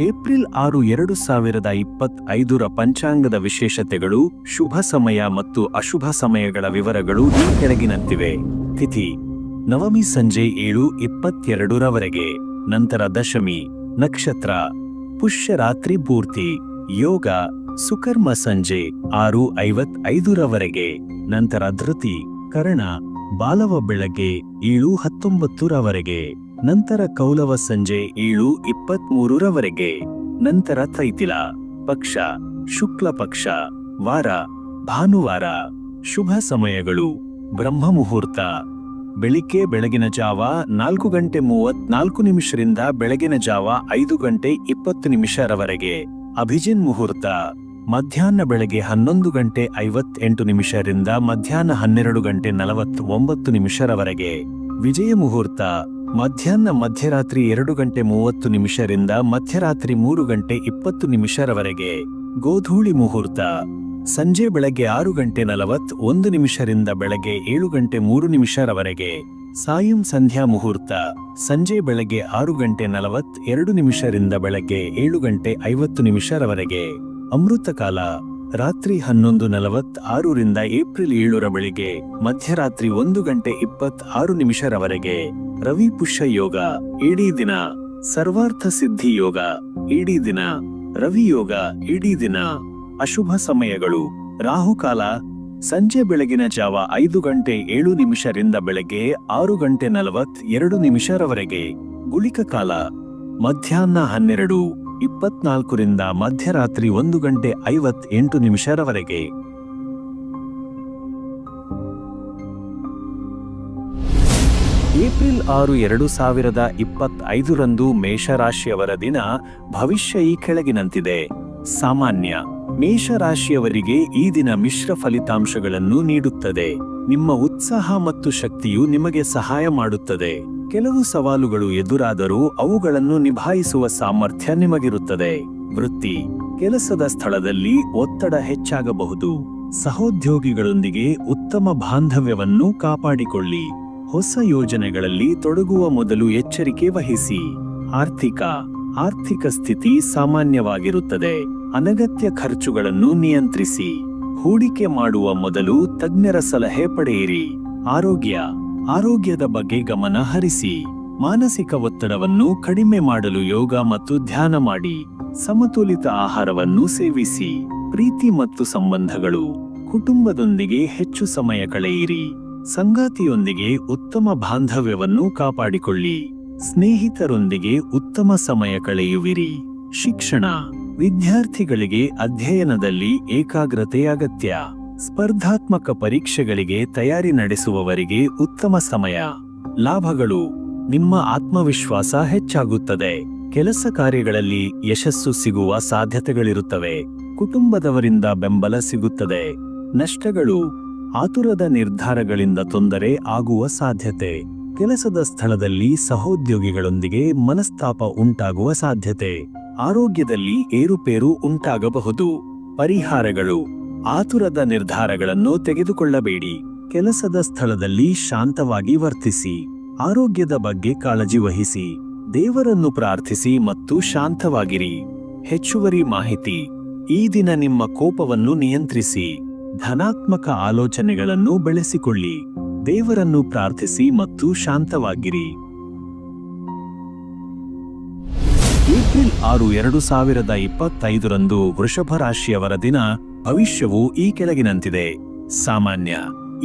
April ಆರು ಎರಡು ಸಾವಿರದ ಇಪ್ಪತ್ತೈದರ ಪಂಚಾಂಗದ ವಿಶೇಷತೆಗಳು ಶುಭ ಸಮಯ ಮತ್ತು ಅಶುಭ ಸಮಯಗಳ ವಿವರಗಳು ಈ ಕೆಳಗಿನಂತಿವೆ. ತಿಥಿ. ನವಮಿ ಸಂಜೆ ಏಳು ಇಪ್ಪತ್ತೆರಡರವರೆಗೆ. ನಂತರ ದಶಮಿ. ನಕ್ಷತ್ರ. ಪುಷ್ಯರಾತ್ರಿ ಪೂರ್ತಿ. ಯೋಗ. ಸುಕರ್ಮ ಸಂಜೆ ಆರು ಐವತ್ತೈದರವರೆಗೆ. ನಂತರ ಧೃತಿ. ಕರ್ಣ. ಬಾಲವ ಬೆಳಗ್ಗೆ ಏಳು ಹತ್ತೊಂಬತ್ತರವರೆಗೆ. ನಂತರ ಕೌಲವ ಸಂಜೆ ಏಳು ಇಪ್ಪತ್ಮೂರರವರೆಗೆ. ನಂತರ ತೈತಿಲ, ಪಕ್ಷ, ಶುಕ್ಲ ಪಕ್ಷ, ವಾರ, ಭಾನುವಾರ, ಶುಭ ಸಮಯಗಳು ಬ್ರಹ್ಮ ಮುಹೂರ್ತ ಬೆಳಿಗ್ಗೆ ಬೆಳಗಿನ ಜಾವ ನಾಲ್ಕು ಗಂಟೆ ಮೂವತ್ನಾಲ್ಕು ನಿಮಿಷರಿಂದ ಬೆಳಗಿನ ಜಾವ ಐದು ಗಂಟೆ ಇಪ್ಪತ್ತು ನಿಮಿಷರವರೆಗೆ. ಅಭಿಜಿನ್ ಮುಹೂರ್ತ, ಮಧ್ಯಾಹ್ನ ಬೆಳಗ್ಗೆ ಹನ್ನೊಂದು ಗಂಟೆ ಐವತ್ತೆಂಟು ನಿಮಿಷರಿಂದ ಮಧ್ಯಾಹ್ನ ಹನ್ನೆರಡು ಗಂಟೆ ನಲವತ್ತೊಂಬತ್ತು ನಿಮಿಷರವರೆಗೆ. ವಿಜಯ ಮುಹೂರ್ತ ಮಧ್ಯಾಹ್ನ ಮಧ್ಯರಾತ್ರಿ ಎರಡು ಗಂಟೆ ಮೂವತ್ತು ನಿಮಿಷರಿಂದ ಮಧ್ಯರಾತ್ರಿ ಮೂರು ಗಂಟೆ ಇಪ್ಪತ್ತು ನಿಮಿಷರವರೆಗೆ ಗೋಧೂಳಿ ಮುಹೂರ್ತ. ಸಂಜೆ ಬೆಳಗ್ಗೆ ಆರು ಗಂಟೆ ನಲವತ್ ಒಂದು ನಿಮಿಷರಿಂದ ಬೆಳಗ್ಗೆ ಏಳು ಗಂಟೆ ಮೂರು ನಿಮಿಷರವರೆಗೆ ಸಾಯಂ ಸಂಧ್ಯಾ ಮುಹೂರ್ತ. ಸಂಜೆ ಬೆಳಗ್ಗೆ ಆರು ಗಂಟೆ ನಲವತ್ ಎರಡು ನಿಮಿಷರಿಂದ ಬೆಳಗ್ಗೆ ಏಳು ಗಂಟೆ ಐವತ್ತು ನಿಮಿಷರವರೆಗೆ ಅಮೃತಕಾಲ ರಾತ್ರಿ ಹನ್ನೊಂದು ನಲವತ್ ಆರರಿಂದ ಏಪ್ರಿಲ್ ಏಳರ ಬೆಳಿಗ್ಗೆ ಮಧ್ಯರಾತ್ರಿ ಒಂದು ಗಂಟೆ ಇಪ್ಪತ್ತ್ ಆರು ನಿಮಿಷರವರೆಗೆ ರವಿ ಪುಷ್ಯ ಯೋಗ ಇಡೀ ದಿನ, ಸರ್ವಾರ್ಥ ಸಿದ್ಧಿ ಯೋಗ ಇಡೀ ದಿನ, ರವಿ ಯೋಗ ಇಡೀ ದಿನ, ಅಶುಭ ಸಮಯಗಳು. ರಾಹುಕಾಲ, ಸಂಜೆ ಬೆಳಗಿನ ಜಾವ ಐದು ಗಂಟೆ ಏಳು ನಿಮಿಷರಿಂದ ಬೆಳಗ್ಗೆ ಆರು ಗಂಟೆ ನಲವತ್ ಎರಡು ನಿಮಿಷರವರೆಗೆ. ಗುಳಿಕ ಕಾಲ, ಮಧ್ಯಾಹ್ನ ಹನ್ನೆರಡು ಇಪ್ಪತ್ನಾಲ್ಕರಿಂದ ಮಧ್ಯರಾತ್ರಿ ಒಂದು ಗಂಟೆ ಐವತ್ ಎಂಟು ನಿಮಿಷರವರೆಗೆ. ಏಪ್ರಿಲ್ ಆರು ಎರಡು ಸಾವಿರದ ಇಪ್ಪತ್ತೈದರಂದು ಮೇಷರಾಶಿಯವರ ದಿನ ಭವಿಷ್ಯ ಈ ಕೆಳಗಿನಂತಿದೆ. ಸಾಮಾನ್ಯ, ಮೇಷರಾಶಿಯವರಿಗೆ ಈ ದಿನ ಮಿಶ್ರ ಫಲಿತಾಂಶಗಳನ್ನು ನೀಡುತ್ತದೆ. ನಿಮ್ಮ ಉತ್ಸಾಹ ಮತ್ತು ಶಕ್ತಿಯು ನಿಮಗೆ ಸಹಾಯ ಮಾಡುತ್ತದೆ. ಕೆಲವು ಸವಾಲುಗಳು ಎದುರಾದರೂ ಅವುಗಳನ್ನು ನಿಭಾಯಿಸುವ ಸಾಮರ್ಥ್ಯ ನಿಮಗಿರುತ್ತದೆ. ವೃತ್ತಿ, ಕೆಲಸದ ಸ್ಥಳದಲ್ಲಿ ಒತ್ತಡ ಹೆಚ್ಚಾಗಬಹುದು. ಸಹೋದ್ಯೋಗಿಗಳೊಂದಿಗೆ ಉತ್ತಮ ಬಾಂಧವ್ಯವನ್ನು ಕಾಪಾಡಿಕೊಳ್ಳಿ. ಹೊಸ ಯೋಜನೆಗಳಲ್ಲಿ ತೊಡಗುವ ಮೊದಲು ಎಚ್ಚರಿಕೆ ವಹಿಸಿ. ಆರ್ಥಿಕ ಆರ್ಥಿಕ ಸ್ಥಿತಿ ಸಾಮಾನ್ಯವಾಗಿರುತ್ತದೆ. ಅನಗತ್ಯ ಖರ್ಚುಗಳನ್ನು ನಿಯಂತ್ರಿಸಿ. ಹೂಡಿಕೆ ಮಾಡುವ ಮೊದಲು ತಜ್ಞರ ಸಲಹೆ ಪಡೆಯಿರಿ. ಆರೋಗ್ಯ, ಆರೋಗ್ಯದ ಬಗ್ಗೆ ಗಮನ ಹರಿಸಿ. ಮಾನಸಿಕ ಒತ್ತಡವನ್ನು ಕಡಿಮೆ ಮಾಡಲು ಯೋಗ ಮತ್ತು ಧ್ಯಾನ ಮಾಡಿ. ಸಮತೋಲಿತ ಆಹಾರವನ್ನು ಸೇವಿಸಿ. ಪ್ರೀತಿ ಮತ್ತು ಸಂಬಂಧಗಳು ಕುಟುಂಬದೊಂದಿಗೆ ಹೆಚ್ಚು ಸಮಯ ಕಳೆಯಿರಿ. ಸಂಗಾತಿಯೊಂದಿಗೆ ಉತ್ತಮ ಬಾಂಧವ್ಯವನ್ನು ಕಾಪಾಡಿಕೊಳ್ಳಿ. ಸ್ನೇಹಿತರೊಂದಿಗೆ ಉತ್ತಮ ಸಮಯ ಕಳೆಯುವಿರಿ. ಶಿಕ್ಷಣ, ವಿದ್ಯಾರ್ಥಿಗಳಿಗೆ ಅಧ್ಯಯನದಲ್ಲಿ ಏಕಾಗ್ರತೆ ಅಗತ್ಯ. ಸ್ಪರ್ಧಾತ್ಮಕ ಪರೀಕ್ಷೆಗಳಿಗೆ ತಯಾರಿ ನಡೆಸುವವರಿಗೆ ಉತ್ತಮ ಸಮಯ. ಲಾಭಗಳು, ನಿಮ್ಮ ಆತ್ಮವಿಶ್ವಾಸ ಹೆಚ್ಚಾಗುತ್ತದೆ. ಕೆಲಸ ಕಾರ್ಯಗಳಲ್ಲಿ ಯಶಸ್ಸು ಸಿಗುವ ಸಾಧ್ಯತೆಗಳಿರುತ್ತವೆ. ಕುಟುಂಬದವರಿಂದ ಬೆಂಬಲ ಸಿಗುತ್ತದೆ. ನಷ್ಟಗಳು ಆತುರದ ನಿರ್ಧಾರಗಳಿಂದ ತೊಂದರೆ ಆಗುವ ಸಾಧ್ಯತೆ. ಕೆಲಸದ ಸ್ಥಳದಲ್ಲಿ ಸಹೋದ್ಯೋಗಿಗಳೊಂದಿಗೆ ಮನಸ್ತಾಪ ಉಂಟಾಗುವ ಸಾಧ್ಯತೆ. ಆರೋಗ್ಯದಲ್ಲಿ ಏರುಪೇರು ಉಂಟಾಗಬಹುದು. ಪರಿಹಾರಗಳು. ಆತುರದ ನಿರ್ಧಾರಗಳನ್ನು ತೆಗೆದುಕೊಳ್ಳಬೇಡಿ. ಕೆಲಸದ ಸ್ಥಳದಲ್ಲಿ ಶಾಂತವಾಗಿ ವರ್ತಿಸಿ. ಆರೋಗ್ಯದ ಬಗ್ಗೆ ಕಾಳಜಿ ವಹಿಸಿ. ದೇವರನ್ನು ಪ್ರಾರ್ಥಿಸಿ ಮತ್ತು ಶಾಂತವಾಗಿರಿ. ಹೆಚ್ಚುವರಿ ಮಾಹಿತಿ. ಈ ದಿನ ನಿಮ್ಮ ಕೋಪವನ್ನು ನಿಯಂತ್ರಿಸಿ. ಧನಾತ್ಮಕ ಆಲೋಚನೆಗಳನ್ನು ಬೆಳೆಸಿಕೊಳ್ಳಿ. ದೇವರನ್ನು ಪ್ರಾರ್ಥಿಸಿ ಮತ್ತು ಶಾಂತವಾಗಿರಿ. ಏಪ್ರಿಲ್ ಆರು, ಎರಡು ಸಾವಿರದ ಇಪ್ಪತ್ತೈದರಂದು ವೃಷಭ ರಾಶಿಯವರ ದಿನ ಭವಿಷ್ಯವು ಈ ಕೆಳಗಿನಂತಿದೆ. ಸಾಮಾನ್ಯ,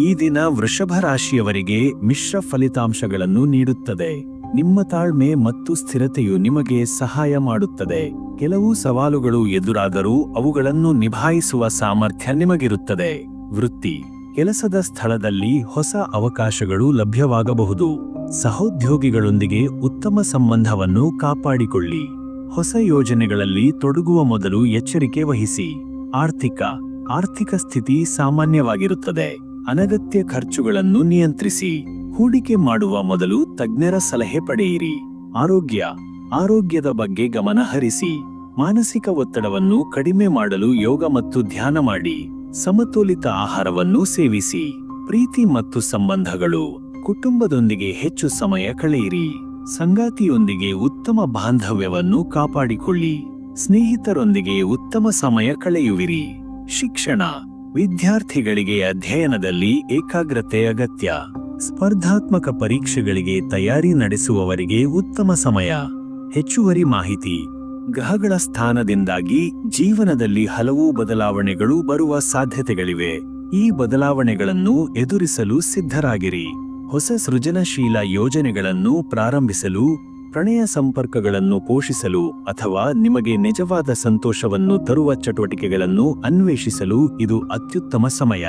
ಈ ದಿನ ವೃಷಭ ರಾಶಿಯವರಿಗೆ ಮಿಶ್ರ ಫಲಿತಾಂಶಗಳನ್ನು ನೀಡುತ್ತದೆ. ನಿಮ್ಮ ತಾಳ್ಮೆ ಮತ್ತು ಸ್ಥಿರತೆಯು ನಿಮಗೆ ಸಹಾಯ ಮಾಡುತ್ತದೆ. ಕೆಲವು ಸವಾಲುಗಳು ಎದುರಾದರೂ ಅವುಗಳನ್ನು ನಿಭಾಯಿಸುವ ಸಾಮರ್ಥ್ಯ ನಿಮಗಿರುತ್ತದೆ. ವೃತ್ತಿ. ಕೆಲಸದ ಸ್ಥಳದಲ್ಲಿ ಹೊಸ ಅವಕಾಶಗಳು ಲಭ್ಯವಾಗಬಹುದು. ಸಹೋದ್ಯೋಗಿಗಳೊಂದಿಗೆ ಉತ್ತಮ ಸಂಬಂಧವನ್ನು ಕಾಪಾಡಿಕೊಳ್ಳಿ. ಹೊಸ ಯೋಜನೆಗಳಲ್ಲಿ ತೊಡಗುವ ಮೊದಲು ಎಚ್ಚರಿಕೆ ವಹಿಸಿ. ಆರ್ಥಿಕ. ಆರ್ಥಿಕ ಸ್ಥಿತಿ ಸಾಮಾನ್ಯವಾಗಿರುತ್ತದೆ. ಅನಗತ್ಯ ಖರ್ಚುಗಳನ್ನು ನಿಯಂತ್ರಿಸಿ. ಹೂಡಿಕೆ ಮಾಡುವ ಮೊದಲು ತಜ್ಞರ ಸಲಹೆ ಪಡೆಯಿರಿ. ಆರೋಗ್ಯ. ಆರೋಗ್ಯದ ಬಗ್ಗೆ ಗಮನ ಹರಿಸಿ. ಮಾನಸಿಕ ಒತ್ತಡವನ್ನು ಕಡಿಮೆ ಮಾಡಲು ಯೋಗ ಮತ್ತು ಧ್ಯಾನ ಮಾಡಿ. ಸಮತೋಲಿತ ಆಹಾರವನ್ನು ಸೇವಿಸಿ. ಪ್ರೀತಿ ಮತ್ತು ಸಂಬಂಧಗಳು. ಕುಟುಂಬದೊಂದಿಗೆ ಹೆಚ್ಚು ಸಮಯ ಕಳೆಯಿರಿ. ಸಂಗಾತಿಯೊಂದಿಗೆ ಉತ್ತಮ ಬಾಂಧವ್ಯವನ್ನು ಕಾಪಾಡಿಕೊಳ್ಳಿ. ಸ್ನೇಹಿತರೊಂದಿಗೆ ಉತ್ತಮ ಸಮಯ ಕಳೆಯುವಿರಿ. ಶಿಕ್ಷಣ. ವಿದ್ಯಾರ್ಥಿಗಳಿಗೆ ಅಧ್ಯಯನದಲ್ಲಿ ಏಕಾಗ್ರತೆ ಅಗತ್ಯ. ಸ್ಪರ್ಧಾತ್ಮಕ ಪರೀಕ್ಷೆಗಳಿಗೆ ತಯಾರಿ ನಡೆಸುವವರಿಗೆ ಉತ್ತಮ ಸಮಯ. ಹೆಚ್ಚುವರಿ ಮಾಹಿತಿ. ಗ್ರಹಗಳ ಸ್ಥಾನದಿಂದಾಗಿ ಜೀವನದಲ್ಲಿ ಹಲವು ಬದಲಾವಣೆಗಳು ಬರುವ ಸಾಧ್ಯತೆಗಳಿವೆ. ಈ ಬದಲಾವಣೆಗಳನ್ನು ಎದುರಿಸಲು ಸಿದ್ಧರಾಗಿರಿ. ಹೊಸ ಸೃಜನಶೀಲ ಯೋಜನೆಗಳನ್ನು ಪ್ರಾರಂಭಿಸಲು, ಪ್ರಣಯ ಸಂಪರ್ಕಗಳನ್ನು ಪೋಷಿಸಲು ಅಥವಾ ನಿಮಗೆ ನಿಜವಾದ ಸಂತೋಷವನ್ನು ತರುವ ಚಟುವಟಿಕೆಗಳನ್ನು ಅನ್ವೇಷಿಸಲು ಇದು ಅತ್ಯುತ್ತಮ ಸಮಯ.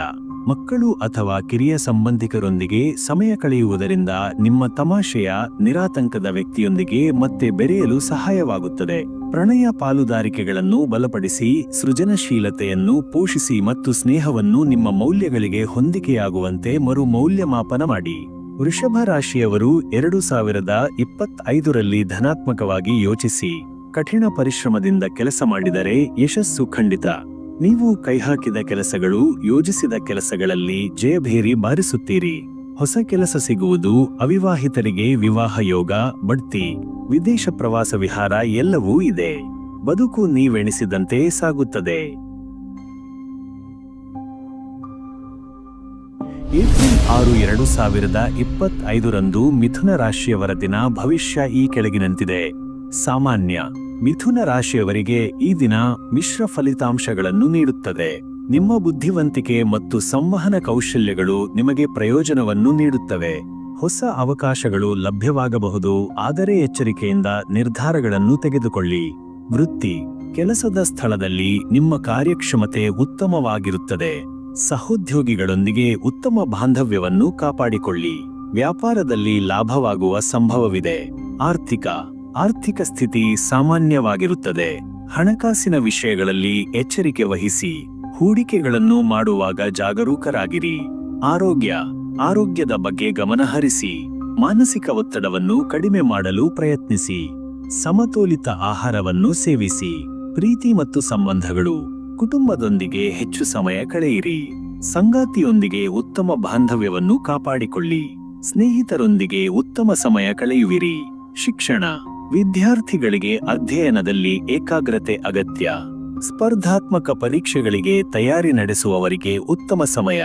ಮಕ್ಕಳು ಅಥವಾ ಕಿರಿಯ ಸಂಬಂಧಿಕರೊಂದಿಗೆ ಸಮಯ ಕಳೆಯುವುದರಿಂದ ನಿಮ್ಮ ತಮಾಷೆಯ, ನಿರಾತಂಕದ ವ್ಯಕ್ತಿಯೊಂದಿಗೆ ಮತ್ತೆ ಬೆರೆಯಲು ಸಹಾಯವಾಗುತ್ತದೆ. ಪ್ರಣಯ ಪಾಲುದಾರಿಕೆಗಳನ್ನು ಬಲಪಡಿಸಿ, ಸೃಜನಶೀಲತೆಯನ್ನು ಪೋಷಿಸಿ ಮತ್ತು ಸ್ನೇಹವನ್ನು ನಿಮ್ಮ ಮೌಲ್ಯಗಳಿಗೆ ಹೊಂದಿಕೆಯಾಗುವಂತೆ ಮರು ಮೌಲ್ಯಮಾಪನ ಮಾಡಿ. ವೃಷಭ ರಾಶಿಯವರು ಎರಡು ಸಾವಿರದ ಇಪ್ಪತ್ತೈದರಲ್ಲಿ ಧನಾತ್ಮಕವಾಗಿ ಯೋಚಿಸಿ. ಕಠಿಣ ಪರಿಶ್ರಮದಿಂದ ಕೆಲಸ ಮಾಡಿದರೆ ಯಶಸ್ಸು ಖಂಡಿತ. ನೀವು ಕೈಹಾಕಿದ ಕೆಲಸಗಳು ಯೋಜಿಸಿದ ಕೆಲಸಗಳಲ್ಲಿ ಜಯಭೇರಿ ಬಾರಿಸುತ್ತೀರಿ. ಹೊಸ ಕೆಲಸ ಸಿಗುವುದು ಅವಿವಾಹಿತರಿಗೆ ವಿವಾಹ ಯೋಗ, ಬಡ್ತಿ, ವಿದೇಶ ಪ್ರವಾಸ ವಿಹಾರ ಎಲ್ಲವೂ ಇದೆ. ಬದುಕು ನೀವೆಣಿಸಿದಂತೆ ಸಾಗುತ್ತದೆ. ಏಪ್ರಿಲ್ ಆರು ಎರಡು ಸಾವಿರದ ಇಪ್ಪತ್ತೈದರಂದು ಮಿಥುನ ರಾಶಿಯವರ ದಿನ ಭವಿಷ್ಯ ಈ ಕೆಳಗಿನಂತಿದೆ. ಸಾಮಾನ್ಯ ಮಿಥುನ ರಾಶಿಯವರಿಗೆ ಈ ದಿನ ಮಿಶ್ರ ಫಲಿತಾಂಶಗಳನ್ನು ನೀಡುತ್ತದೆ. ನಿಮ್ಮ ಬುದ್ಧಿವಂತಿಕೆ ಮತ್ತು ಸಂವಹನ ಕೌಶಲ್ಯಗಳು ನಿಮಗೆ ಪ್ರಯೋಜನವನ್ನು ನೀಡುತ್ತವೆ. ಹೊಸ ಅವಕಾಶಗಳು ಲಭ್ಯವಾಗಬಹುದು, ಆದರೆ ಎಚ್ಚರಿಕೆಯಿಂದ ನಿರ್ಧಾರಗಳನ್ನು ತೆಗೆದುಕೊಳ್ಳಿ. ವೃತ್ತಿ ಕೆಲಸದ ಸ್ಥಳದಲ್ಲಿ ನಿಮ್ಮ ಕಾರ್ಯಕ್ಷಮತೆ ಉತ್ತಮವಾಗಿರುತ್ತದೆ. ಸಹೋದ್ಯೋಗಿಗಳೊಂದಿಗೆ ಉತ್ತಮ ಬಾಂಧವ್ಯವನ್ನು ಕಾಪಾಡಿಕೊಳ್ಳಿ. ವ್ಯಾಪಾರದಲ್ಲಿ ಲಾಭವಾಗುವ ಸಂಭವವಿದೆ. ಆರ್ಥಿಕ ಆರ್ಥಿಕ ಸ್ಥಿತಿ ಸಾಮಾನ್ಯವಾಗಿರುತ್ತದೆ. ಹಣಕಾಸಿನ ವಿಷಯಗಳಲ್ಲಿ ಎಚ್ಚರಿಕೆ ವಹಿಸಿ ಹೂಡಿಕೆಗಳನ್ನು ಮಾಡುವಾಗ ಜಾಗರೂಕರಾಗಿರಿ. ಆರೋಗ್ಯ, ಆರೋಗ್ಯದ ಬಗ್ಗೆ ಗಮನಹರಿಸಿ ಮಾನಸಿಕ ಒತ್ತಡವನ್ನು ಕಡಿಮೆ ಮಾಡಲು ಪ್ರಯತ್ನಿಸಿ. ಸಮತೋಲಿತ ಆಹಾರವನ್ನು ಸೇವಿಸಿ. ಪ್ರೀತಿ ಮತ್ತು ಸಂಬಂಧಗಳು ಕುಟುಂಬದೊಂದಿಗೆ ಹೆಚ್ಚು ಸಮಯ ಕಳೆಯಿರಿ. ಸಂಗಾತಿಯೊಂದಿಗೆ ಉತ್ತಮ ಬಾಂಧವ್ಯವನ್ನು ಕಾಪಾಡಿಕೊಳ್ಳಿ. ಸ್ನೇಹಿತರೊಂದಿಗೆ ಉತ್ತಮ ಸಮಯ ಕಳೆಯುವಿರಿ. ಶಿಕ್ಷಣ ವಿದ್ಯಾರ್ಥಿಗಳಿಗೆ ಅಧ್ಯಯನದಲ್ಲಿ ಏಕಾಗ್ರತೆ ಅಗತ್ಯ. ಸ್ಪರ್ಧಾತ್ಮಕ ಪರೀಕ್ಷೆಗಳಿಗೆ ತಯಾರಿ ನಡೆಸುವವರಿಗೆ ಉತ್ತಮ ಸಮಯ.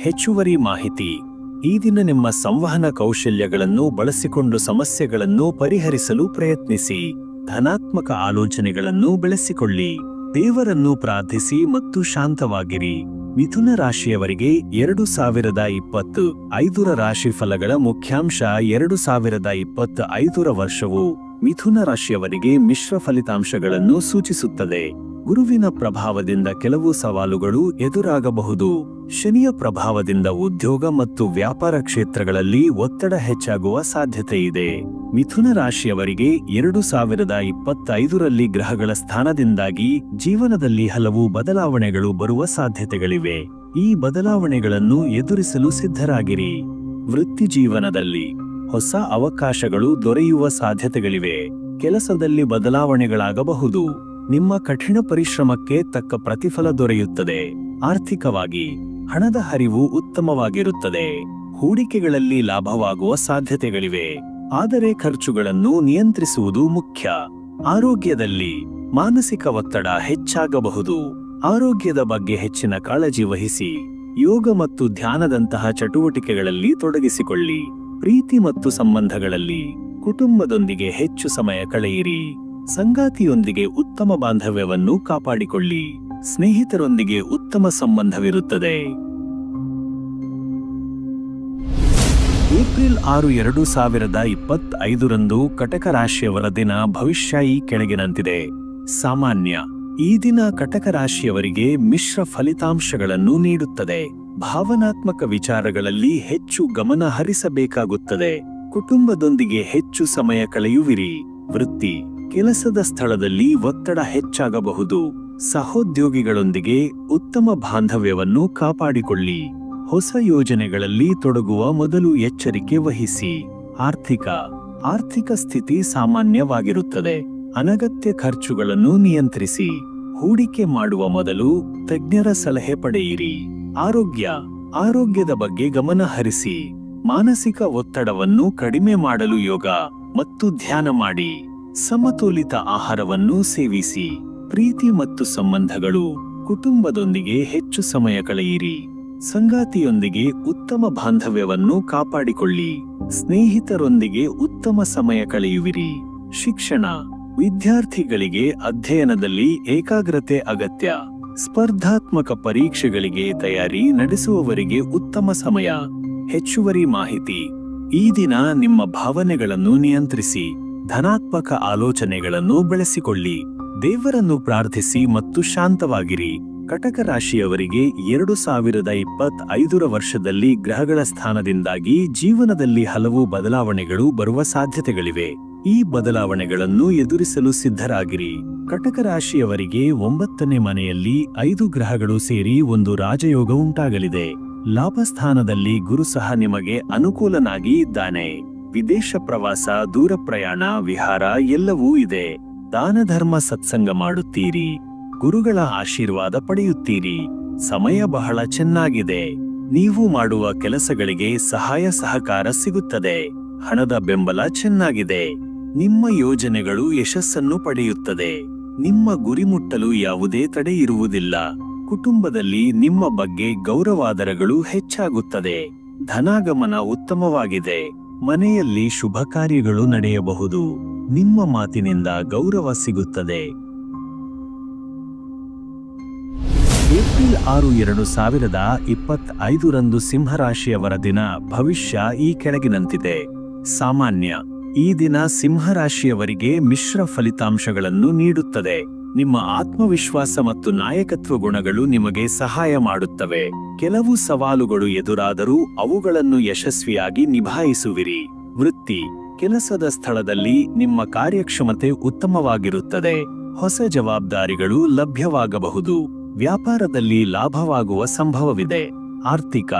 ಹೆಚ್ಚುವರಿ ಮಾಹಿತಿ. ಈ ದಿನ ನಿಮ್ಮ ಸಂವಹನ ಕೌಶಲ್ಯಗಳನ್ನು ಬಳಸಿಕೊಂಡು ಸಮಸ್ಯೆಗಳನ್ನು ಪರಿಹರಿಸಲು ಪ್ರಯತ್ನಿಸಿ. ಧನಾತ್ಮಕ ಆಲೋಚನೆಗಳನ್ನು ಬೆಳೆಸಿಕೊಳ್ಳಿ. ದೇವರನ್ನು ಪ್ರಾರ್ಥಿಸಿ ಮತ್ತು ಶಾಂತವಾಗಿರಿ. ಮಿಥುನ ರಾಶಿಯವರಿಗೆ ಎರಡು ಸಾವಿರದ ಇಪ್ಪತ್ತು ಐದುರ ರಾಶಿ ಫಲಗಳ ಮುಖ್ಯಾಂಶ ಎರಡು ಸಾವಿರದ ಇಪ್ಪತ್ತ ಐದುರ ವರ್ಷವು. ಮಿಥುನ ರಾಶಿಯವರಿಗೆ ಮಿಶ್ರ ಫಲಿತಾಂಶಗಳನ್ನು ಸೂಚಿಸುತ್ತದೆ. ಗುರುವಿನ ಪ್ರಭಾವದಿಂದ ಕೆಲವು ಸವಾಲುಗಳು ಎದುರಾಗಬಹುದು. ಶನಿಯ ಪ್ರಭಾವದಿಂದ ಉದ್ಯೋಗ ಮತ್ತು ವ್ಯಾಪಾರ ಕ್ಷೇತ್ರಗಳಲ್ಲಿ ಒತ್ತಡ ಹೆಚ್ಚಾಗುವ ಸಾಧ್ಯತೆ ಇದೆ. ಮಿಥುನ ರಾಶಿಯವರಿಗೆ ಎರಡು ಸಾವಿರದ ಇಪ್ಪತ್ತೈದರಲ್ಲಿ ಗ್ರಹಗಳ ಸ್ಥಾನದಿಂದಾಗಿ ಜೀವನದಲ್ಲಿ ಹಲವು ಬದಲಾವಣೆಗಳು ಬರುವ ಸಾಧ್ಯತೆಗಳಿವೆ. ಈ ಬದಲಾವಣೆಗಳನ್ನು ಎದುರಿಸಲು ಸಿದ್ಧರಾಗಿರಿ. ವೃತ್ತಿ ಜೀವನದಲ್ಲಿ ಹೊಸ ಅವಕಾಶಗಳು ದೊರೆಯುವ ಸಾಧ್ಯತೆಗಳಿವೆ. ಕೆಲಸದಲ್ಲಿ ಬದಲಾವಣೆಗಳಾಗಬಹುದು. ನಿಮ್ಮ ಕಠಿಣ ಪರಿಶ್ರಮಕ್ಕೆ ತಕ್ಕ ಪ್ರತಿಫಲ ದೊರೆಯುತ್ತದೆ. ಆರ್ಥಿಕವಾಗಿ, ಹಣದ ಹರಿವು ಉತ್ತಮವಾಗಿರುತ್ತದೆ. ಹೂಡಿಕೆಗಳಲ್ಲಿ ಲಾಭವಾಗುವ ಸಾಧ್ಯತೆಗಳಿವೆ. ಆದರೆ ಖರ್ಚುಗಳನ್ನು ನಿಯಂತ್ರಿಸುವುದು ಮುಖ್ಯ. ಆರೋಗ್ಯದಲ್ಲಿ ಮಾನಸಿಕ ಒತ್ತಡ ಹೆಚ್ಚಾಗಬಹುದು. ಆರೋಗ್ಯದ ಬಗ್ಗೆ ಹೆಚ್ಚಿನ ಕಾಳಜಿ ವಹಿಸಿ. ಯೋಗ ಮತ್ತು ಧ್ಯಾನದಂತಹ ಚಟುವಟಿಕೆಗಳಲ್ಲಿ ತೊಡಗಿಸಿಕೊಳ್ಳಿ. ಪ್ರೀತಿ ಮತ್ತು ಸಂಬಂಧಗಳಲ್ಲಿ ಕುಟುಂಬದೊಂದಿಗೆ ಹೆಚ್ಚು ಸಮಯ ಕಳೆಯಿರಿ. ಸಂಗಾತಿಯೊಂದಿಗೆ ಉತ್ತಮ ಬಾಂಧವ್ಯವನ್ನು ಕಾಪಾಡಿಕೊಳ್ಳಿ. ಸ್ನೇಹಿತರೊಂದಿಗೆ ಉತ್ತಮ ಸಂಬಂಧವಿರುತ್ತದೆ. ಏಪ್ರಿಲ್ ಆರು ಎರಡು ಸಾವಿರದ ಇಪ್ಪತ್ತೈದರಂದು ಕಟಕ ರಾಶಿಯವರ ದಿನ ಭವಿಷ್ಯ ಈ ಕೆಳಗಿನಂತಿದೆ. ಸಾಮಾನ್ಯ ಈ ದಿನ ಕಟಕ ರಾಶಿಯವರಿಗೆ ಮಿಶ್ರ ಫಲಿತಾಂಶಗಳನ್ನು ನೀಡುತ್ತದೆ. ಭಾವನಾತ್ಮಕ ವಿಚಾರಗಳಲ್ಲಿ ಹೆಚ್ಚು ಗಮನ ಹರಿಸಬೇಕಾಗುತ್ತದೆ. ಕುಟುಂಬದೊಂದಿಗೆ ಹೆಚ್ಚು ಸಮಯ ಕಳೆಯುವಿರಿ. ವೃತ್ತಿ, ಕೆಲಸದ ಸ್ಥಳದಲ್ಲಿ ಒತ್ತಡ ಹೆಚ್ಚಾಗಬಹುದು. ಸಹೋದ್ಯೋಗಿಗಳೊಂದಿಗೆ ಉತ್ತಮ ಬಾಂಧವ್ಯವನ್ನು ಕಾಪಾಡಿಕೊಳ್ಳಿ. ಹೊಸ ಯೋಜನೆಗಳಲ್ಲಿ ತೊಡಗುವ ಮೊದಲು ಎಚ್ಚರಿಕೆ ವಹಿಸಿ. ಆರ್ಥಿಕ ಆರ್ಥಿಕ ಸ್ಥಿತಿ ಸಾಮಾನ್ಯವಾಗಿರುತ್ತದೆ. ಅನಗತ್ಯ ಖರ್ಚುಗಳನ್ನು ನಿಯಂತ್ರಿಸಿ ಹೂಡಿಕೆ ಮಾಡುವ ಮೊದಲು ತಜ್ಞರ ಸಲಹೆ ಪಡೆಯಿರಿ. ಆರೋಗ್ಯ, ಆರೋಗ್ಯದ ಬಗ್ಗೆ ಗಮನ ಹರಿಸಿ, ಮಾನಸಿಕ ಒತ್ತಡವನ್ನು ಕಡಿಮೆ ಮಾಡಲು ಯೋಗ ಮತ್ತು ಧ್ಯಾನ ಮಾಡಿ, ಸಮತೋಲಿತ ಆಹಾರವನ್ನು ಸೇವಿಸಿ, ಪ್ರೀತಿ ಮತ್ತು ಸಂಬಂಧಗಳು ಕುಟುಂಬದೊಂದಿಗೆ ಹೆಚ್ಚು ಸಮಯ ಕಳೆಯಿರಿ. ಸಂಗಾತಿಯೊಂದಿಗೆ ಉತ್ತಮ ಬಾಂಧವ್ಯವನ್ನು ಕಾಪಾಡಿಕೊಳ್ಳಿ. ಸ್ನೇಹಿತರೊಂದಿಗೆ ಉತ್ತಮ ಸಮಯ ಕಳೆಯುವಿರಿ. ಶಿಕ್ಷಣ ವಿದ್ಯಾರ್ಥಿಗಳಿಗೆ ಅಧ್ಯಯನದಲ್ಲಿ ಏಕಾಗ್ರತೆ ಅಗತ್ಯ. ಸ್ಪರ್ಧಾತ್ಮಕ ಪರೀಕ್ಷೆಗಳಿಗೆ ತಯಾರಿ ನಡೆಸುವವರಿಗೆ ಉತ್ತಮ ಸಮಯ. ಹೆಚ್ಚುವರಿ ಮಾಹಿತಿ. ಈ ದಿನ ನಿಮ್ಮ ಭಾವನೆಗಳನ್ನು ನಿಯಂತ್ರಿಸಿ. ಧನಾತ್ಮಕ ಆಲೋಚನೆಗಳನ್ನು ಬೆಳೆಸಿಕೊಳ್ಳಿ. ದೇವರನ್ನು ಪ್ರಾರ್ಥಿಸಿ ಮತ್ತು ಶಾಂತವಾಗಿರಿ. ಕಟಕ ರಾಶಿಯವರಿಗೆ ಎರಡು ಸಾವಿರದ ಇಪ್ಪತ್ತ್ ಐದರ ವರ್ಷದಲ್ಲಿ ಗ್ರಹಗಳ ಸ್ಥಾನದಿಂದಾಗಿ ಜೀವನದಲ್ಲಿ ಹಲವು ಬದಲಾವಣೆಗಳು ಬರುವ ಸಾಧ್ಯತೆಗಳಿವೆ. ಈ ಬದಲಾವಣೆಗಳನ್ನು ಎದುರಿಸಲು ಸಿದ್ಧರಾಗಿರಿ. ಕಟಕ ರಾಶಿಯವರಿಗೆ ಒಂಬತ್ತನೇ ಮನೆಯಲ್ಲಿ ಐದು ಗ್ರಹಗಳು ಸೇರಿ ಒಂದು ರಾಜಯೋಗ ಉಂಟಾಗಲಿದೆ. ಲಾಭಸ್ಥಾನದಲ್ಲಿ ಗುರು ಸಹ ನಿಮಗೆ ಅನುಕೂಲನಾಗಿ ಇದ್ದಾನೆ. ವಿದೇಶ ಪ್ರವಾಸ, ದೂರ ಪ್ರಯಾಣ, ವಿಹಾರ ಎಲ್ಲವೂ ಇದೆ. ದಾನ ಧರ್ಮ ಸತ್ಸಂಗ ಮಾಡುತ್ತೀರಿ. ಗುರುಗಳ ಆಶೀರ್ವಾದ ಪಡೆಯುತ್ತೀರಿ. ಸಮಯ ಬಹಳ ಚೆನ್ನಾಗಿದೆ. ನೀವು ಮಾಡುವ ಕೆಲಸಗಳಿಗೆ ಸಹಾಯ ಸಹಕಾರ ಸಿಗುತ್ತದೆ. ಹಣದ ಬೆಂಬಲ ಚೆನ್ನಾಗಿದೆ. ನಿಮ್ಮ ಯೋಜನೆಗಳು ಯಶಸ್ಸನ್ನು ಪಡೆಯುತ್ತದೆ. ನಿಮ್ಮ ಗುರಿ ಮುಟ್ಟಲು ಯಾವುದೇ ತಡೆ ಇರುವುದಿಲ್ಲ. ಕುಟುಂಬದಲ್ಲಿ ನಿಮ್ಮ ಬಗ್ಗೆ ಗೌರವಾದರಗಳು ಹೆಚ್ಚಾಗುತ್ತದೆ. ಧನಾಗಮನ ಉತ್ತಮವಾಗಿದೆ. ಮನೆಯಲ್ಲಿ ಶುಭ ಕಾರ್ಯಗಳು ನಡೆಯಬಹುದು. ನಿಮ್ಮ ಮಾತಿನಿಂದ ಗೌರವ ಸಿಗುತ್ತದೆ. ಏಪ್ರಿಲ್ ಆರು ಎರಡು ಸಾವಿರದ ಇಪ್ಪತ್ತೈದರಂದು ಸಿಂಹರಾಶಿಯವರ ದಿನ ಭವಿಷ್ಯ ಈ ಕೆಳಗಿನಂತಿದೆ. ಸಾಮಾನ್ಯ, ಈ ದಿನ ಸಿಂಹರಾಶಿಯವರಿಗೆ ಮಿಶ್ರ ಫಲಿತಾಂಶಗಳನ್ನು ನೀಡುತ್ತದೆ. ನಿಮ್ಮ ಆತ್ಮವಿಶ್ವಾಸ ಮತ್ತು ನಾಯಕತ್ವ ಗುಣಗಳು ನಿಮಗೆ ಸಹಾಯ ಮಾಡುತ್ತವೆ. ಕೆಲವು ಸವಾಲುಗಳು ಎದುರಾದರೂ ಅವುಗಳನ್ನು ಯಶಸ್ವಿಯಾಗಿ ನಿಭಾಯಿಸುವಿರಿ. ವೃತ್ತಿ, ಕೆಲಸದ ಸ್ಥಳದಲ್ಲಿ ನಿಮ್ಮ ಕಾರ್ಯಕ್ಷಮತೆ ಉತ್ತಮವಾಗಿರುತ್ತದೆ. ಹೊಸ ಜವಾಬ್ದಾರಿಗಳು ಲಭ್ಯವಾಗಬಹುದು. ವ್ಯಾಪಾರದಲ್ಲಿ ಲಾಭವಾಗುವ ಸಂಭವವಿದೆ. ಆರ್ಥಿಕ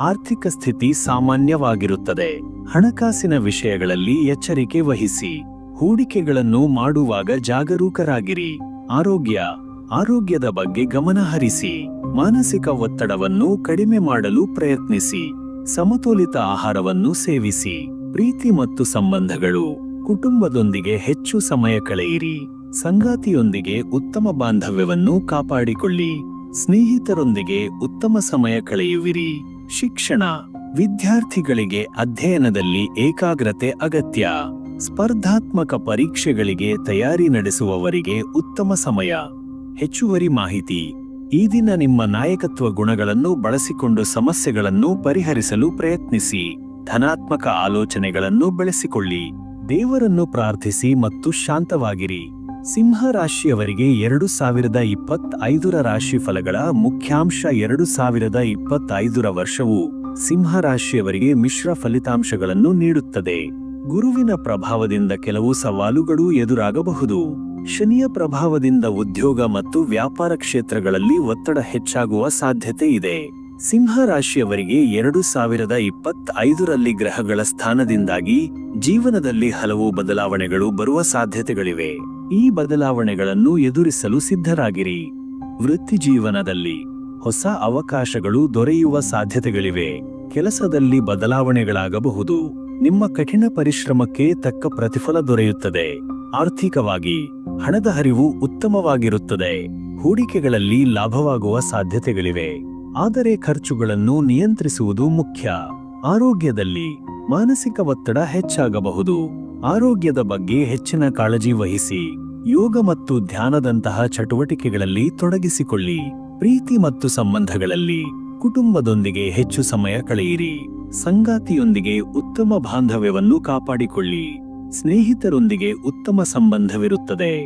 ಆರ್ಥಿಕ ಸ್ಥಿತಿ ಸಾಮಾನ್ಯವಾಗಿರುತ್ತದೆ. ಹಣಕಾಸಿನ ವಿಷಯಗಳಲ್ಲಿ ಎಚ್ಚರಿಕೆ ವಹಿಸಿ. ಹೂಡಿಕೆಗಳನ್ನು ಮಾಡುವಾಗ ಜಾಗರೂಕರಾಗಿರಿ. ಆರೋಗ್ಯ, ಆರೋಗ್ಯದ ಬಗ್ಗೆ ಗಮನಹರಿಸಿ ಮಾನಸಿಕ ಒತ್ತಡವನ್ನು ಕಡಿಮೆ ಮಾಡಲು ಪ್ರಯತ್ನಿಸಿ. ಸಮತೋಲಿತ ಆಹಾರವನ್ನು ಸೇವಿಸಿ. ಪ್ರೀತಿ ಮತ್ತು ಸಂಬಂಧಗಳು, ಕುಟುಂಬದೊಂದಿಗೆ ಹೆಚ್ಚು ಸಮಯ ಕಳೆಯಿರಿ. ಸಂಗಾತಿಯೊಂದಿಗೆ ಉತ್ತಮ ಬಾಂಧವ್ಯವನ್ನು ಕಾಪಾಡಿಕೊಳ್ಳಿ. ಸ್ನೇಹಿತರೊಂದಿಗೆ ಉತ್ತಮ ಸಮಯ ಕಳೆಯುವಿರಿ. ಶಿಕ್ಷಣ ವಿದ್ಯಾರ್ಥಿಗಳಿಗೆ ಅಧ್ಯಯನದಲ್ಲಿ ಏಕಾಗ್ರತೆ ಅಗತ್ಯ. ಸ್ಪರ್ಧಾತ್ಮಕ ಪರೀಕ್ಷೆಗಳಿಗೆ ತಯಾರಿ ನಡೆಸುವವರಿಗೆ ಉತ್ತಮ ಸಮಯ. ಹೆಚ್ಚುವರಿ ಮಾಹಿತಿ. ಈ ದಿನ ನಿಮ್ಮ ನಾಯಕತ್ವ ಗುಣಗಳನ್ನು ಬಳಸಿಕೊಂಡು ಸಮಸ್ಯೆಗಳನ್ನು ಪರಿಹರಿಸಲು ಪ್ರಯತ್ನಿಸಿ. ಧನಾತ್ಮಕ ಆಲೋಚನೆಗಳನ್ನು ಬೆಳೆಸಿಕೊಳ್ಳಿ. ದೇವರನ್ನು ಪ್ರಾರ್ಥಿಸಿ ಮತ್ತು ಶಾಂತವಾಗಿರಿ. ಸಿಂಹ ರಾಶಿಯವರಿಗೆ ಎರಡು ಸಾವಿರದ ಇಪ್ಪತ್ತೈದರ ರಾಶಿ ಫಲಗಳ ಮುಖ್ಯಾಂಶ ಎರಡು ಸಾವಿರದ ಇಪ್ಪತ್ತೈದರ ವರ್ಷವು ಸಿಂಹ ರಾಶಿಯವರಿಗೆ ಮಿಶ್ರ ಫಲಿತಾಂಶಗಳನ್ನು ನೀಡುತ್ತದೆ. ಗುರುವಿನ ಪ್ರಭಾವದಿಂದ ಕೆಲವು ಸವಾಲುಗಳು ಎದುರಾಗಬಹುದು. ಶನಿಯ ಪ್ರಭಾವದಿಂದ ಉದ್ಯೋಗ ಮತ್ತು ವ್ಯಾಪಾರ ಕ್ಷೇತ್ರಗಳಲ್ಲಿ ಒತ್ತಡ ಹೆಚ್ಚಾಗುವ ಸಾಧ್ಯತೆ ಇದೆ. ಸಿಂಹ ರಾಶಿಯವರಿಗೆ ಎರಡು ಸಾವಿರದ ಇಪ್ಪತ್ತೈದರಲ್ಲಿ ಗ್ರಹಗಳ ಸ್ಥಾನದಿಂದಾಗಿ ಜೀವನದಲ್ಲಿ ಹಲವು ಬದಲಾವಣೆಗಳು ಬರುವ ಸಾಧ್ಯತೆಗಳಿವೆ. ಈ ಬದಲಾವಣೆಗಳನ್ನು ಎದುರಿಸಲು ಸಿದ್ಧರಾಗಿರಿ. ವೃತ್ತಿ ಜೀವನದಲ್ಲಿ ಹೊಸ ಅವಕಾಶಗಳು ದೊರೆಯುವ ಸಾಧ್ಯತೆಗಳಿವೆ. ಕೆಲಸದಲ್ಲಿ ಬದಲಾವಣೆಗಳಾಗಬಹುದು. ನಿಮ್ಮ ಕಠಿಣ ಪರಿಶ್ರಮಕ್ಕೆ ತಕ್ಕ ಪ್ರತಿಫಲ ದೊರೆಯುತ್ತದೆ. ಆರ್ಥಿಕವಾಗಿ ಹಣದ ಹರಿವು ಉತ್ತಮವಾಗಿರುತ್ತದೆ. ಹೂಡಿಕೆಗಳಲ್ಲಿ ಲಾಭವಾಗುವ ಸಾಧ್ಯತೆಗಳಿವೆ. ಆದರೆ ಖರ್ಚುಗಳನ್ನು ನಿಯಂತ್ರಿಸುವುದು ಮುಖ್ಯ. ಆರೋಗ್ಯದಲ್ಲಿ ಮಾನಸಿಕ ಒತ್ತಡ ಹೆಚ್ಚಾಗಬಹುದು. ಆರೋಗ್ಯದ ಬಗ್ಗೆ ಹೆಚ್ಚಿನ ಕಾಳಜಿ ವಹಿಸಿ ಯೋಗ ಮತ್ತು ಧ್ಯಾನದಂತಹ ಚಟುವಟಿಕೆಗಳಲ್ಲಿ ತೊಡಗಿಸಿಕೊಳ್ಳಿ. ಪ್ರೀತಿ ಮತ್ತು ಸಂಬಂಧಗಳಲ್ಲಿ ಕುಟುಂಬದೊಂದಿಗೆ ಹೆಚ್ಚು ಸಮಯ ಕಳೆಯಿರಿ. ಸಂಗಾತಿಯೊಂದಿಗೆ ಉತ್ತಮ ಬಾಂಧವ್ಯವನ್ನು ಕಾಪಾಡಿಕೊಳ್ಳಿ. ಸ್ನೇಹಿತರೊಂದಿಗೆ ಉತ್ತಮ ಸಂಬಂಧವಿರುತ್ತದೆ.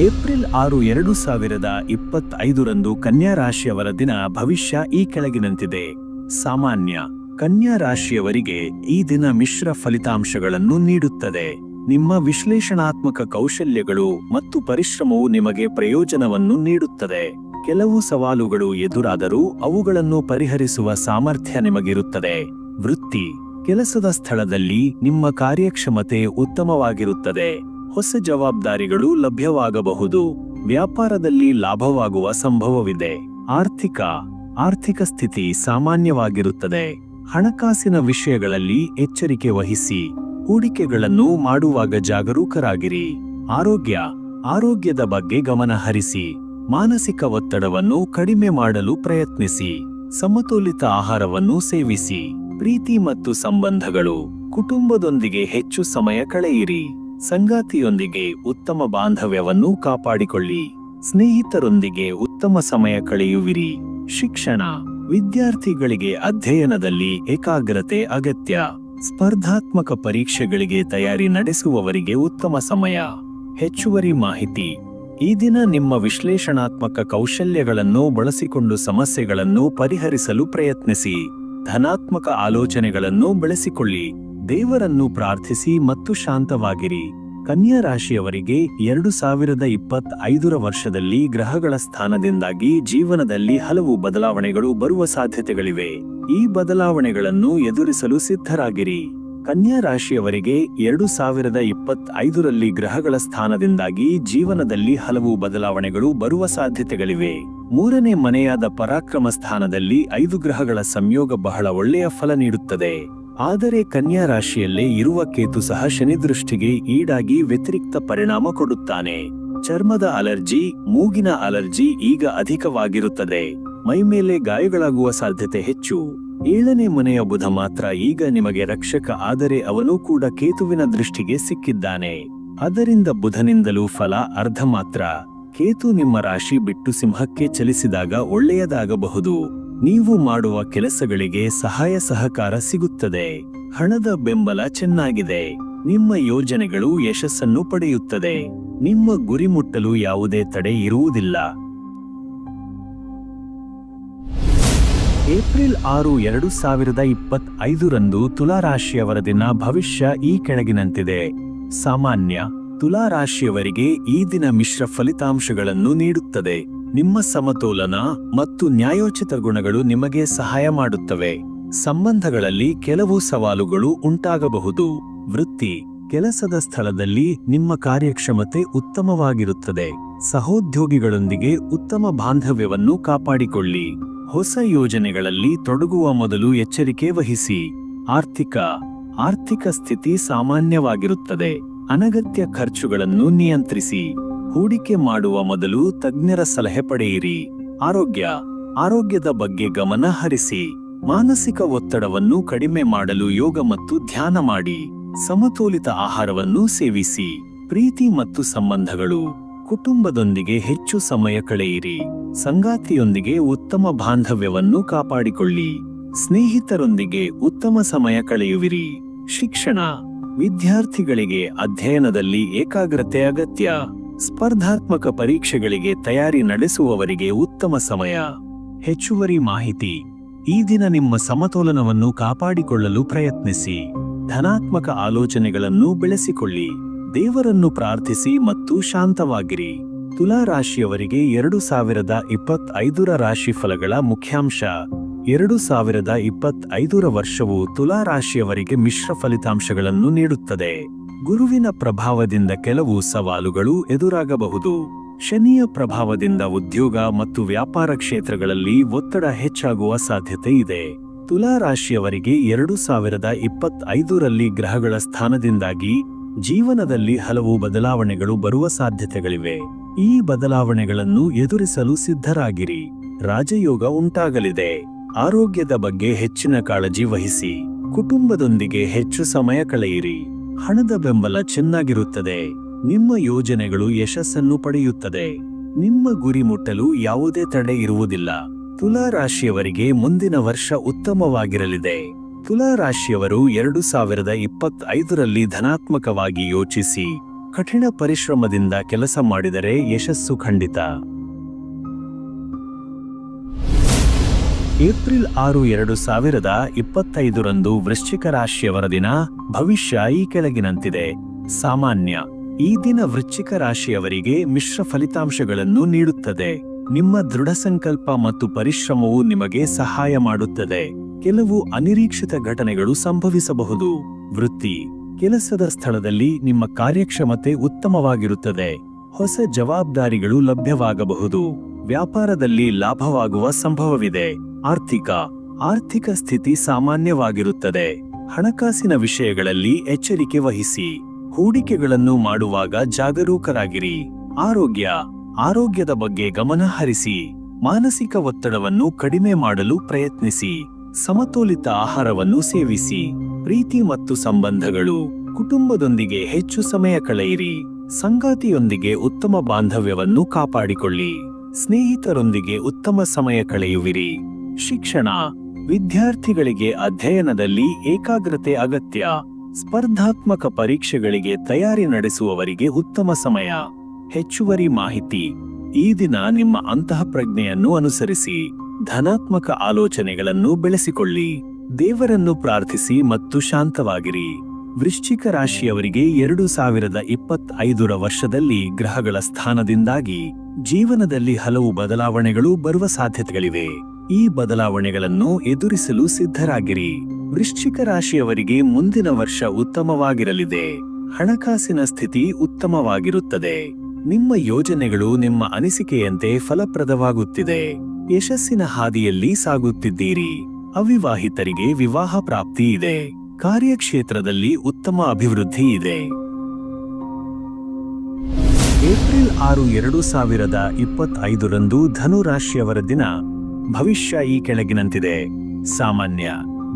ಏಪ್ರಿಲ್ ಆರು ಎರಡು ಸಾವಿರದ ಇಪ್ಪತ್ತೈದರಂದು ಕನ್ಯಾ ರಾಶಿಯವರ ದಿನ ಭವಿಷ್ಯ ಈ ಕೆಳಗಿನಂತಿದೆ. ಸಾಮಾನ್ಯ ಕನ್ಯಾ ರಾಶಿಯವರಿಗೆ ಈ ದಿನ ಮಿಶ್ರ ಫಲಿತಾಂಶಗಳನ್ನು ನೀಡುತ್ತದೆ. ನಿಮ್ಮ ವಿಶ್ಲೇಷಣಾತ್ಮಕ ಕೌಶಲ್ಯಗಳು ಮತ್ತು ಪರಿಶ್ರಮವು ನಿಮಗೆ ಪ್ರಯೋಜನವನ್ನು ನೀಡುತ್ತದೆ. ಕೆಲವು ಸವಾಲುಗಳು ಎದುರಾದರೂ ಅವುಗಳನ್ನು ಪರಿಹರಿಸುವ ಸಾಮರ್ಥ್ಯ ನಿಮಗಿರುತ್ತದೆ. ವೃತ್ತಿ ಕೆಲಸದ ಸ್ಥಳದಲ್ಲಿ ನಿಮ್ಮ ಕಾರ್ಯಕ್ಷಮತೆ ಉತ್ತಮವಾಗಿರುತ್ತದೆ. ಹೊಸ ಜವಾಬ್ದಾರಿಗಳು ಲಭ್ಯವಾಗಬಹುದು. ವ್ಯಾಪಾರದಲ್ಲಿ ಲಾಭವಾಗುವ ಸಂಭವವಿದೆ. ಆರ್ಥಿಕ ಆರ್ಥಿಕ ಸ್ಥಿತಿ ಸಾಮಾನ್ಯವಾಗಿರುತ್ತದೆ. ಹಣಕಾಸಿನ ವಿಷಯಗಳಲ್ಲಿ ಎಚ್ಚರಿಕೆ ವಹಿಸಿ ಹೂಡಿಕೆಗಳನ್ನು ಮಾಡುವಾಗ ಜಾಗರೂಕರಾಗಿರಿ. ಆರೋಗ್ಯ, ಆರೋಗ್ಯದ ಬಗ್ಗೆ ಗಮನ ಹರಿಸಿ, ಮಾನಸಿಕ ಒತ್ತಡವನ್ನು ಕಡಿಮೆ ಮಾಡಲು ಪ್ರಯತ್ನಿಸಿ, ಸಮತೋಲಿತ ಆಹಾರವನ್ನು ಸೇವಿಸಿ, ಪ್ರೀತಿ ಮತ್ತು ಸಂಬಂಧಗಳು ಕುಟುಂಬದೊಂದಿಗೆ ಹೆಚ್ಚು ಸಮಯ ಕಳೆಯಿರಿ. ಸಂಗಾತಿಯೊಂದಿಗೆ ಉತ್ತಮ ಬಾಂಧವ್ಯವನ್ನು ಕಾಪಾಡಿಕೊಳ್ಳಿ. ಸ್ನೇಹಿತರೊಂದಿಗೆ ಉತ್ತಮ ಸಮಯ ಕಳೆಯುವಿರಿ. ಶಿಕ್ಷಣ ವಿದ್ಯಾರ್ಥಿಗಳಿಗೆ ಅಧ್ಯಯನದಲ್ಲಿ ಏಕಾಗ್ರತೆ, ಅಗತ್ಯ, ಸ್ಪರ್ಧಾತ್ಮಕ ಪರೀಕ್ಷೆಗಳಿಗೆ ತಯಾರಿ ನಡೆಸುವವರಿಗೆ ಉತ್ತಮ ಸಮಯ. ಹೆಚ್ಚುವರಿ ಮಾಹಿತಿ. ಈ ದಿನ ನಿಮ್ಮ ವಿಶ್ಲೇಷಣಾತ್ಮಕ ಕೌಶಲ್ಯಗಳನ್ನು ಬಳಸಿಕೊಂಡು ಸಮಸ್ಯೆಗಳನ್ನು ಪರಿಹರಿಸಲು ಪ್ರಯತ್ನಿಸಿ. ಧನಾತ್ಮಕ ಆಲೋಚನೆಗಳನ್ನು ಬೆಳೆಸಿಕೊಳ್ಳಿ. ದೇವರನ್ನು ಪ್ರಾರ್ಥಿಸಿ ಮತ್ತು ಶಾಂತವಾಗಿರಿ. ಕನ್ಯಾ ರಾಶಿಯವರಿಗೆ ಎರಡು ಸಾವಿರದ ಇಪ್ಪತ್ತೈದರ ವರ್ಷದಲ್ಲಿ ಗ್ರಹಗಳ ಸ್ಥಾನದಿಂದಾಗಿ ಜೀವನದಲ್ಲಿ ಹಲವು ಬದಲಾವಣೆಗಳು ಬರುವ ಸಾಧ್ಯತೆಗಳಿವೆ. ಈ ಬದಲಾವಣೆಗಳನ್ನು ಎದುರಿಸಲು ಸಿದ್ಧರಾಗಿರಿ. ಕನ್ಯಾ ರಾಶಿಯವರಿಗೆ ಎರಡು ಸಾವಿರದ ಇಪ್ಪತ್ತೈದರಲ್ಲಿ ಗ್ರಹಗಳ ಸ್ಥಾನದಿಂದಾಗಿ ಜೀವನದಲ್ಲಿ ಹಲವು ಬದಲಾವಣೆಗಳು ಬರುವ ಸಾಧ್ಯತೆಗಳಿವೆ. ಮೂರನೇ ಮನೆಯಾದ ಪರಾಕ್ರಮ ಸ್ಥಾನದಲ್ಲಿ ಐದು ಗ್ರಹಗಳ ಸಂಯೋಗ ಬಹಳ ಒಳ್ಳೆಯ ಫಲ ನೀಡುತ್ತದೆ. ಆದರೆ ಕನ್ಯಾ ರಾಶಿಯಲ್ಲೇ ಇರುವ ಕೇತು ಸಹ ಶನಿದೃಷ್ಟಿಗೆ ಈಡಾಗಿ ವ್ಯತಿರಿಕ್ತ ಪರಿಣಾಮ ಕೊಡುತ್ತಾನೆ. ಚರ್ಮದ ಅಲರ್ಜಿ, ಮೂಗಿನ ಅಲರ್ಜಿ ಈಗ ಅಧಿಕವಾಗಿರುತ್ತದೆ. ಮೈಮೇಲೆ ಗಾಯಗಳಾಗುವ ಸಾಧ್ಯತೆ ಹೆಚ್ಚು. ಏಳನೇ ಮನೆಯ ಬುಧ ಮಾತ್ರ ಈಗ ನಿಮಗೆ ರಕ್ಷಕ, ಆದರೆ ಅವನು ಕೂಡ ಕೇತುವಿನ ದೃಷ್ಟಿಗೆ ಸಿಕ್ಕಿದ್ದಾನೆ. ಅದರಿಂದ ಬುಧನಿಂದಲೂ ಫಲ, ಅರ್ಧ ಮಾತ್ರ. ಕೇತು ನಿಮ್ಮ ರಾಶಿ ಬಿಟ್ಟು ಸಿಂಹಕ್ಕೆ ಚಲಿಸಿದಾಗ ಒಳ್ಳೆಯದಾಗಬಹುದು. ನೀವು ಮಾಡುವ ಕೆಲಸಗಳಿಗೆ ಸಹಾಯ ಸಹಕಾರ ಸಿಗುತ್ತದೆ. ಹಣದ ಬೆಂಬಲ ಚೆನ್ನಾಗಿದೆ. ನಿಮ್ಮ ಯೋಜನೆಗಳು ಯಶಸ್ಸನ್ನು ಪಡೆಯುತ್ತದೆ. ನಿಮ್ಮ ಗುರಿ ಮುಟ್ಟಲು ಯಾವುದೇ ತಡೆ ಇರುವುದಿಲ್ಲ. ಏಪ್ರಿಲ್ ಆರು, ಎರಡು ಸಾವಿರದ ಇಪ್ಪತ್ತೈದರಂದು ತುಲಾರಾಶಿಯವರ ದಿನ ಭವಿಷ್ಯ ಈ ಕೆಳಗಿನಂತಿದೆ. ಸಾಮಾನ್ಯ ತುಲಾರಾಶಿಯವರಿಗೆ ಈ ದಿನ ಮಿಶ್ರ ಫಲಿತಾಂಶಗಳನ್ನು ನೀಡುತ್ತದೆ. ನಿಮ್ಮ ಸಮತೋಲನ ಮತ್ತು ನ್ಯಾಯೋಚಿತ ಗುಣಗಳು ನಿಮಗೆ ಸಹಾಯ ಮಾಡುತ್ತವೆ. ಸಂಬಂಧಗಳಲ್ಲಿ ಕೆಲವು ಸವಾಲುಗಳು ಉಂಟಾಗಬಹುದು. ವೃತ್ತಿ, ಕೆಲಸದ ಸ್ಥಳದಲ್ಲಿ ನಿಮ್ಮ ಕಾರ್ಯಕ್ಷಮತೆ ಉತ್ತಮವಾಗಿರುತ್ತದೆ. ಸಹೋದ್ಯೋಗಿಗಳೊಂದಿಗೆ ಉತ್ತಮ ಬಾಂಧವ್ಯವನ್ನು ಕಾಪಾಡಿಕೊಳ್ಳಿ. ಹೊಸ ಯೋಜನೆಗಳಲ್ಲಿ ತೊಡಗುವ ಮೊದಲು ಎಚ್ಚರಿಕೆ ವಹಿಸಿ. ಆರ್ಥಿಕ ಆರ್ಥಿಕ ಸ್ಥಿತಿ ಸಾಮಾನ್ಯವಾಗಿರುತ್ತದೆ. ಅನಗತ್ಯ ಖರ್ಚುಗಳನ್ನು ನಿಯಂತ್ರಿಸಿ. ಹೂಡಿಕೆ ಮಾಡುವ ಮೊದಲು ತಜ್ಞರ ಸಲಹೆ ಪಡೆಯಿರಿ. ಆರೋಗ್ಯ. ಆರೋಗ್ಯದ ಬಗ್ಗೆ ಗಮನ ಹರಿಸಿ. ಮಾನಸಿಕ ಒತ್ತಡವನ್ನು ಕಡಿಮೆ ಮಾಡಲು ಯೋಗ ಮತ್ತು ಧ್ಯಾನ ಮಾಡಿ. ಸಮತೋಲಿತ ಆಹಾರವನ್ನು ಸೇವಿಸಿ. ಪ್ರೀತಿ ಮತ್ತು ಸಂಬಂಧಗಳು. ಕುಟುಂಬದೊಂದಿಗೆ ಹೆಚ್ಚು ಸಮಯ ಕಳೆಯಿರಿ. ಸಂಗಾತಿಯೊಂದಿಗೆ ಉತ್ತಮ ಬಾಂಧವ್ಯವನ್ನು ಕಾಪಾಡಿಕೊಳ್ಳಿ. ಸ್ನೇಹಿತರೊಂದಿಗೆ ಉತ್ತಮ ಸಮಯ ಕಳೆಯುವಿರಿ. ಶಿಕ್ಷಣ. ವಿದ್ಯಾರ್ಥಿಗಳಿಗೆ ಅಧ್ಯಯನದಲ್ಲಿ ಏಕಾಗ್ರತೆ ಅಗತ್ಯ. ಸ್ಪರ್ಧಾತ್ಮಕ ಪರೀಕ್ಷೆಗಳಿಗೆ ತಯಾರಿ ನಡೆಸುವವರಿಗೆ ಉತ್ತಮ ಸಮಯ. ಹೆಚ್ಚುವರಿ ಮಾಹಿತಿ. ಈ ದಿನ ನಿಮ್ಮ ಸಮತೋಲನವನ್ನು ಕಾಪಾಡಿಕೊಳ್ಳಲು ಪ್ರಯತ್ನಿಸಿ. ಧನಾತ್ಮಕ ಆಲೋಚನೆಗಳನ್ನು ಬೆಳೆಸಿಕೊಳ್ಳಿ. ದೇವರನ್ನು ಪ್ರಾರ್ಥಿಸಿ ಮತ್ತು ಶಾಂತವಾಗಿರಿ. ತುಲಾ ರಾಶಿಯವರಿಗೆ ಎರಡು ಸಾವಿರದ ಇಪ್ಪತ್ತೈದರ ರಾಶಿ ಫಲಗಳ ಮುಖ್ಯಾಂಶ. ಎರಡು ಸಾವಿರದ ಇಪ್ಪತ್ತೈದರ ವರ್ಷವು ತುಲಾ ರಾಶಿಯವರಿಗೆ ಮಿಶ್ರ ಫಲಿತಾಂಶಗಳನ್ನು ನೀಡುತ್ತದೆ. ಗುರುವಿನ ಪ್ರಭಾವದಿಂದ ಕೆಲವು ಸವಾಲುಗಳು ಎದುರಾಗಬಹುದು. ಶನಿಯ ಪ್ರಭಾವದಿಂದ ಉದ್ಯೋಗ ಮತ್ತು ವ್ಯಾಪಾರ ಕ್ಷೇತ್ರಗಳಲ್ಲಿ ಒತ್ತಡ ಹೆಚ್ಚಾಗುವ ಸಾಧ್ಯತೆ ಇದೆ. ತುಲಾ ರಾಶಿಯವರಿಗೆ ಎರಡು ಸಾವಿರದ ಇಪ್ಪತ್ತೈದರಲ್ಲಿ ಗ್ರಹಗಳ ಸ್ಥಾನದಿಂದಾಗಿ ಜೀವನದಲ್ಲಿ ಹಲವು ಬದಲಾವಣೆಗಳು ಬರುವ ಸಾಧ್ಯತೆಗಳಿವೆ. ಈ ಬದಲಾವಣೆಗಳನ್ನು ಎದುರಿಸಲು ಸಿದ್ಧರಾಗಿರಿ. ರಾಜಯೋಗ ಉಂಟಾಗಲಿದೆ. ಆರೋಗ್ಯದ ಬಗ್ಗೆ ಹೆಚ್ಚಿನ ಕಾಳಜಿ ವಹಿಸಿ. ಕುಟುಂಬದೊಂದಿಗೆ ಹೆಚ್ಚು ಸಮಯ ಕಳೆಯಿರಿ. ಹಣದ ಬೆಂಬಲ ಚೆನ್ನಾಗಿರುತ್ತದೆ. ನಿಮ್ಮ ಯೋಜನೆಗಳು ಯಶಸ್ಸನ್ನು ಪಡೆಯುತ್ತದೆ. ನಿಮ್ಮ ಗುರಿ ಮುಟ್ಟಲು ಯಾವುದೇ ತಡೆ ಇರುವುದಿಲ್ಲ. ತುಲಾ ರಾಶಿಯವರಿಗೆ ಮುಂದಿನ ವರ್ಷ ಉತ್ತಮವಾಗಿರಲಿದೆ. ತುಲಾ ರಾಶಿಯವರು ಎರಡು ಸಾವಿರದ ಇಪ್ಪತ್ತೈದರಲ್ಲಿ ಧನಾತ್ಮಕವಾಗಿ ಯೋಚಿಸಿ, ಕಠಿಣ ಪರಿಶ್ರಮದಿಂದ ಕೆಲಸ ಮಾಡಿದರೆ ಯಶಸ್ಸು ಖಂಡಿತ. ಏಪ್ರಿಲ್ ಆರು ಎರಡು ಸಾವಿರದ ಇಪ್ಪತ್ತೈದರಂದು ವೃಶ್ಚಿಕ ರಾಶಿಯವರ ದಿನ. ಭವಿಷ್ಯ ಈ ಕೆಳಗಿನಂತಿದೆ. ಸಾಮಾನ್ಯ, ಈ ದಿನ ವೃಶ್ಚಿಕ ರಾಶಿಯವರಿಗೆ ಮಿಶ್ರ ಫಲಿತಾಂಶಗಳನ್ನು ನೀಡುತ್ತದೆ. ನಿಮ್ಮ ದೃಢ ಸಂಕಲ್ಪ ಮತ್ತು ಪರಿಶ್ರಮವು ನಿಮಗೆ ಸಹಾಯ ಮಾಡುತ್ತದೆ. ಕೆಲವು ಅನಿರೀಕ್ಷಿತ ಘಟನೆಗಳು ಸಂಭವಿಸಬಹುದು. ವೃತ್ತಿ, ಕೆಲಸದ ಸ್ಥಳದಲ್ಲಿ ನಿಮ್ಮ ಕಾರ್ಯಕ್ಷಮತೆ ಉತ್ತಮವಾಗಿರುತ್ತದೆ. ಹೊಸ ಜವಾಬ್ದಾರಿಗಳು ಲಭ್ಯವಾಗಬಹುದು. ವ್ಯಾಪಾರದಲ್ಲಿ ಲಾಭವಾಗುವ ಸಂಭವವಿದೆ. ಆರ್ಥಿಕ ಆರ್ಥಿಕ ಸ್ಥಿತಿ ಸಾಮಾನ್ಯವಾಗಿರುತ್ತದೆ. ಹಣಕಾಸಿನ ವಿಷಯಗಳಲ್ಲಿ ಎಚ್ಚರಿಕೆ ವಹಿಸಿ. ಹೂಡಿಕೆಗಳನ್ನು ಮಾಡುವಾಗ ಜಾಗರೂಕರಾಗಿರಿ. ಆರೋಗ್ಯ, ಆರೋಗ್ಯದ ಬಗ್ಗೆ ಗಮನ ಹರಿಸಿ. ಮಾನಸಿಕ ಒತ್ತಡವನ್ನು ಕಡಿಮೆ ಮಾಡಲು ಪ್ರಯತ್ನಿಸಿ. ಸಮತೋಲಿತ ಆಹಾರವನ್ನು ಸೇವಿಸಿ. ಪ್ರೀತಿ ಮತ್ತು ಸಂಬಂಧಗಳು, ಕುಟುಂಬದೊಂದಿಗೆ ಹೆಚ್ಚು ಸಮಯ ಕಳೆಯಿರಿ. ಸಂಗಾತಿಯೊಂದಿಗೆ ಉತ್ತಮ ಬಾಂಧವ್ಯವನ್ನು ಕಾಪಾಡಿಕೊಳ್ಳಿ. ಸ್ನೇಹಿತರೊಂದಿಗೆ ಉತ್ತಮ ಸಮಯ ಕಳೆಯುವಿರಿ. ಶಿಕ್ಷಣ ವಿದ್ಯಾರ್ಥಿಗಳಿಗೆ ಅಧ್ಯಯನದಲ್ಲಿ ಏಕಾಗ್ರತೆ ಅಗತ್ಯ. ಸ್ಪರ್ಧಾತ್ಮಕ ಪರೀಕ್ಷೆಗಳಿಗೆ ತಯಾರಿ ನಡೆಸುವವರಿಗೆ ಉತ್ತಮ ಸಮಯ. ಹೆಚ್ಚುವರಿ ಮಾಹಿತಿ. ಈ ದಿನ ನಿಮ್ಮ ಅಂತಃಪ್ರಜ್ಞೆಯನ್ನು ಅನುಸರಿಸಿ. ಧನಾತ್ಮಕ ಆಲೋಚನೆಗಳನ್ನು ಬೆಳೆಸಿಕೊಳ್ಳಿ. ದೇವರನ್ನು ಪ್ರಾರ್ಥಿಸಿ ಮತ್ತು ಶಾಂತವಾಗಿರಿ. ವೃಶ್ಚಿಕ ರಾಶಿಯವರಿಗೆ ಎರಡು ಸಾವಿರದ ಇಪ್ಪತ್ತೈದರ ವರ್ಷದಲ್ಲಿ ಗ್ರಹಗಳ ಸ್ಥಾನದಿಂದಾಗಿ ಜೀವನದಲ್ಲಿ ಹಲವು ಬದಲಾವಣೆಗಳು ಬರುವ ಸಾಧ್ಯತೆಗಳಿವೆ. ಈ ಬದಲಾವಣೆಗಳನ್ನು ಎದುರಿಸಲು ಸಿದ್ಧರಾಗಿರಿ. ವೃಶ್ಚಿಕ ರಾಶಿಯವರಿಗೆ ಮುಂದಿನ ವರ್ಷ ಉತ್ತಮವಾಗಿರಲಿದೆ. ಹಣಕಾಸಿನ ಸ್ಥಿತಿ ಉತ್ತಮವಾಗಿರುತ್ತದೆ. ನಿಮ್ಮ ಯೋಜನೆಗಳು ನಿಮ್ಮ ಅನಿಸಿಕೆಯಂತೆ ಫಲಪ್ರದವಾಗುತ್ತಿದೆ. ಯಶಸ್ಸಿನ ಹಾದಿಯಲ್ಲಿ ಸಾಗುತ್ತಿದ್ದೀರಿ. ಅವಿವಾಹಿತರಿಗೆ ವಿವಾಹ ಪ್ರಾಪ್ತಿ ಇದೆ. ಕಾರ್ಯಕ್ಷೇತ್ರದಲ್ಲಿ ಉತ್ತಮ ಅಭಿವೃದ್ಧಿ ಇದೆ. ಏಪ್ರಿಲ್ ಆರು ಎರಡು ಸಾವಿರದ ಇಪ್ಪತ್ತೈದರಂದು ಧನು ರಾಶಿಯವರ ದಿನ ಭವಿಷ್ಯ ಈ ಕೆಳಗಿನಂತಿದೆ. ಸಾಮಾನ್ಯ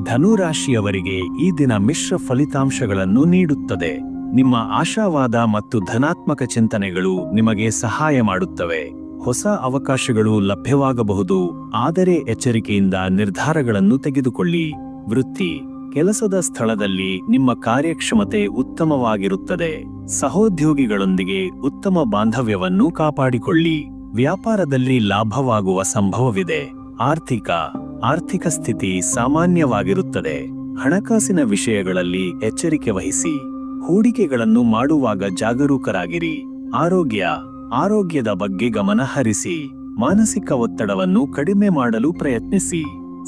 ಧನು ರಾಶಿಯವರಿಗೆ ಈ ದಿನ ಮಿಶ್ರ ಫಲಿತಾಂಶಗಳನ್ನು ನೀಡುತ್ತದೆ. ನಿಮ್ಮ ಆಶಾವಾದ ಮತ್ತು ಧನಾತ್ಮಕ ಚಿಂತನೆಗಳು ನಿಮಗೆ ಸಹಾಯ ಮಾಡುತ್ತವೆ. ಹೊಸ ಅವಕಾಶಗಳು ಲಭ್ಯವಾಗಬಹುದು. ಆದರೆ ಎಚ್ಚರಿಕೆಯಿಂದ ನಿರ್ಧಾರಗಳನ್ನು ತೆಗೆದುಕೊಳ್ಳಿ. ವೃತ್ತಿ ಕೆಲಸದ ಸ್ಥಳದಲ್ಲಿ ನಿಮ್ಮ ಕಾರ್ಯಕ್ಷಮತೆ ಉತ್ತಮವಾಗಿರುತ್ತದೆ. ಸಹೋದ್ಯೋಗಿಗಳೊಂದಿಗೆ ಉತ್ತಮ ಬಾಂಧವ್ಯವನ್ನು ಕಾಪಾಡಿಕೊಳ್ಳಿ. ವ್ಯಾಪಾರದಲ್ಲಿ ಲಾಭವಾಗುವ ಸಂಭವವಿದೆ. ಆರ್ಥಿಕ ಆರ್ಥಿಕ ಸ್ಥಿತಿ ಸಾಮಾನ್ಯವಾಗಿರುತ್ತದೆ. ಹಣಕಾಸಿನ ವಿಷಯಗಳಲ್ಲಿ ಎಚ್ಚರಿಕೆ ವಹಿಸಿ. ಹೂಡಿಕೆಗಳನ್ನು ಮಾಡುವಾಗ ಜಾಗರೂಕರಾಗಿರಿ. ಆರೋಗ್ಯ, ಆರೋಗ್ಯದ ಬಗ್ಗೆ ಗಮನ ಹರಿಸಿ. ಮಾನಸಿಕ ಒತ್ತಡವನ್ನು ಕಡಿಮೆ ಮಾಡಲು ಪ್ರಯತ್ನಿಸಿ.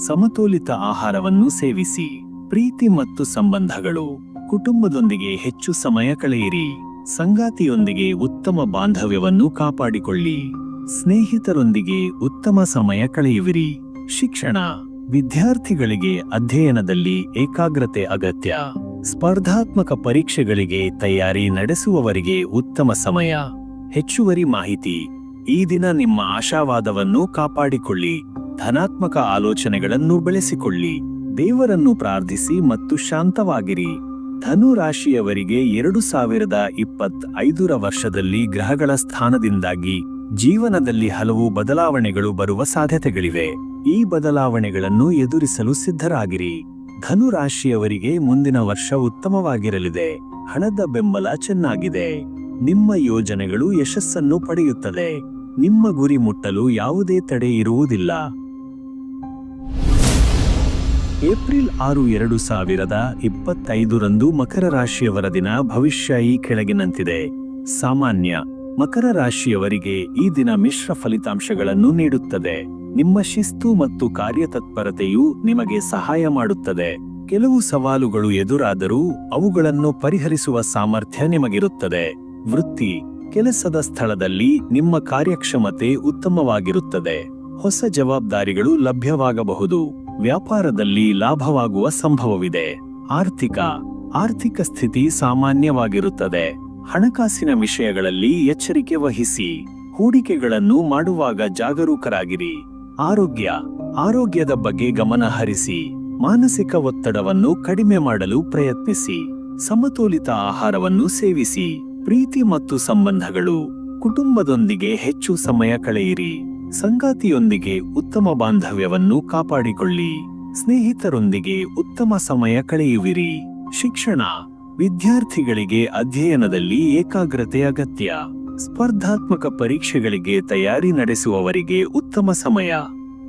ಸಮತೋಲಿತ ಆಹಾರವನ್ನು ಸೇವಿಸಿ. ಪ್ರೀತಿ ಮತ್ತು ಸಂಬಂಧಗಳು ಕುಟುಂಬದೊಂದಿಗೆ ಹೆಚ್ಚು ಸಮಯ ಕಳೆಯಿರಿ. ಸಂಗಾತಿಯೊಂದಿಗೆ ಉತ್ತಮ ಬಾಂಧವ್ಯವನ್ನು ಕಾಪಾಡಿಕೊಳ್ಳಿ. ಸ್ನೇಹಿತರೊಂದಿಗೆ ಉತ್ತಮ ಸಮಯ ಕಳೆಯುವಿರಿ. ಶಿಕ್ಷಣ ವಿದ್ಯಾರ್ಥಿಗಳಿಗೆ ಅಧ್ಯಯನದಲ್ಲಿ ಏಕಾಗ್ರತೆ ಅಗತ್ಯ. ಸ್ಪರ್ಧಾತ್ಮಕ ಪರೀಕ್ಷೆಗಳಿಗೆ ತಯಾರಿ ನಡೆಸುವವರಿಗೆ ಉತ್ತಮ ಸಮಯ. ಹೆಚ್ಚುವರಿ ಮಾಹಿತಿ. ಈ ದಿನ ನಿಮ್ಮ ಆಶಾವಾದವನ್ನು ಕಾಪಾಡಿಕೊಳ್ಳಿ. ಧನಾತ್ಮಕ ಆಲೋಚನೆಗಳನ್ನು ಬೆಳೆಸಿಕೊಳ್ಳಿ. ದೇವರನ್ನು ಪ್ರಾರ್ಥಿಸಿ ಮತ್ತು ಶಾಂತವಾಗಿರಿ. ಧನು ರಾಶಿಯವರಿಗೆ ಎರಡು ಸಾವಿರದ ಇಪ್ಪತ್ತೈದರ ವರ್ಷದಲ್ಲಿ ಗ್ರಹಗಳ ಸ್ಥಾನದಿಂದಾಗಿ ಜೀವನದಲ್ಲಿ ಹಲವು ಬದಲಾವಣೆಗಳು ಬರುವ ಸಾಧ್ಯತೆಗಳಿವೆ. ಈ ಬದಲಾವಣೆಗಳನ್ನು ಎದುರಿಸಲು ಸಿದ್ಧರಾಗಿರಿ. ಧನು ರಾಶಿಯವರಿಗೆ ಮುಂದಿನ ವರ್ಷ ಉತ್ತಮವಾಗಿರಲಿದೆ. ಹಣದ ಬೆಂಬಲ ಚೆನ್ನಾಗಿದೆ. ನಿಮ್ಮ ಯೋಜನೆಗಳು ಯಶಸ್ಸನ್ನು ಪಡೆಯುತ್ತದೆ. ನಿಮ್ಮ ಗುರಿ ಮುಟ್ಟಲು ಯಾವುದೇ ತಡೆ ಇರುವುದಿಲ್ಲ. ಏಪ್ರಿಲ್ ಆರು ಎರಡು ಸಾವಿರದ ಇಪ್ಪತ್ತೈದರಂದು ಮಕರ ರಾಶಿಯವರ ದಿನ ಭವಿಷ್ಯ ಈ ಕೆಳಗಿನಂತಿದೆ ಸಾಮಾನ್ಯ, ಮಕರ ರಾಶಿಯವರಿಗೆ ಈ ದಿನ ಮಿಶ್ರ ಫಲಿತಾಂಶಗಳನ್ನು ನೀಡುತ್ತದೆ. ನಿಮ್ಮ ಶಿಸ್ತು ಮತ್ತು ಕಾರ್ಯತತ್ಪರತೆಯು ನಿಮಗೆ ಸಹಾಯ ಮಾಡುತ್ತದೆ. ಕೆಲವು ಸವಾಲುಗಳು ಎದುರಾದರೂ ಅವುಗಳನ್ನು ಪರಿಹರಿಸುವ ಸಾಮರ್ಥ್ಯ ನಿಮಗಿರುತ್ತದೆ. ವೃತ್ತಿ, ಕೆಲಸದ ಸ್ಥಳದಲ್ಲಿ ನಿಮ್ಮ ಕಾರ್ಯಕ್ಷಮತೆ ಉತ್ತಮವಾಗಿರುತ್ತದೆ. ಹೊಸ ಜವಾಬ್ದಾರಿಗಳು ಲಭ್ಯವಾಗಬಹುದು. ವ್ಯಾಪಾರದಲ್ಲಿ ಲಾಭವಾಗುವ ಸಂಭವವಿದೆ. ಆರ್ಥಿಕ ಆರ್ಥಿಕ ಸ್ಥಿತಿ ಸಾಮಾನ್ಯವಾಗಿರುತ್ತದೆ. ಹಣಕಾಸಿನ ವಿಷಯಗಳಲ್ಲಿ ಎಚ್ಚರಿಕೆ ವಹಿಸಿ, ಹೂಡಿಕೆಗಳನ್ನು ಮಾಡುವಾಗ ಜಾಗರೂಕರಾಗಿರಿ. ಆರೋಗ್ಯ, ಆರೋಗ್ಯದ ಬಗ್ಗೆ ಗಮನ ಹರಿಸಿ, ಮಾನಸಿಕ ಒತ್ತಡವನ್ನು ಕಡಿಮೆ ಮಾಡಲು ಪ್ರಯತ್ನಿಸಿ, ಸಮತೋಲಿತ ಆಹಾರವನ್ನು ಸೇವಿಸಿ, ಪ್ರೀತಿ ಮತ್ತು ಸಂಬಂಧಗಳು ಕುಟುಂಬದೊಂದಿಗೆ ಹೆಚ್ಚು ಸಮಯ ಕಳೆಯಿರಿ. ಸಂಗಾತಿಯೊಂದಿಗೆ ಉತ್ತಮ ಬಾಂಧವ್ಯವನ್ನು ಕಾಪಾಡಿಕೊಳ್ಳಿ. ಸ್ನೇಹಿತರೊಂದಿಗೆ ಉತ್ತಮ ಸಮಯ ಕಳೆಯುವಿರಿ. ಶಿಕ್ಷಣ ವಿದ್ಯಾರ್ಥಿಗಳಿಗೆ ಅಧ್ಯಯನದಲ್ಲಿ ಏಕಾಗ್ರತೆ ಅಗತ್ಯ. ಸ್ಪರ್ಧಾತ್ಮಕ ಪರೀಕ್ಷೆಗಳಿಗೆ ತಯಾರಿ ನಡೆಸುವವರಿಗೆ ಉತ್ತಮ ಸಮಯ.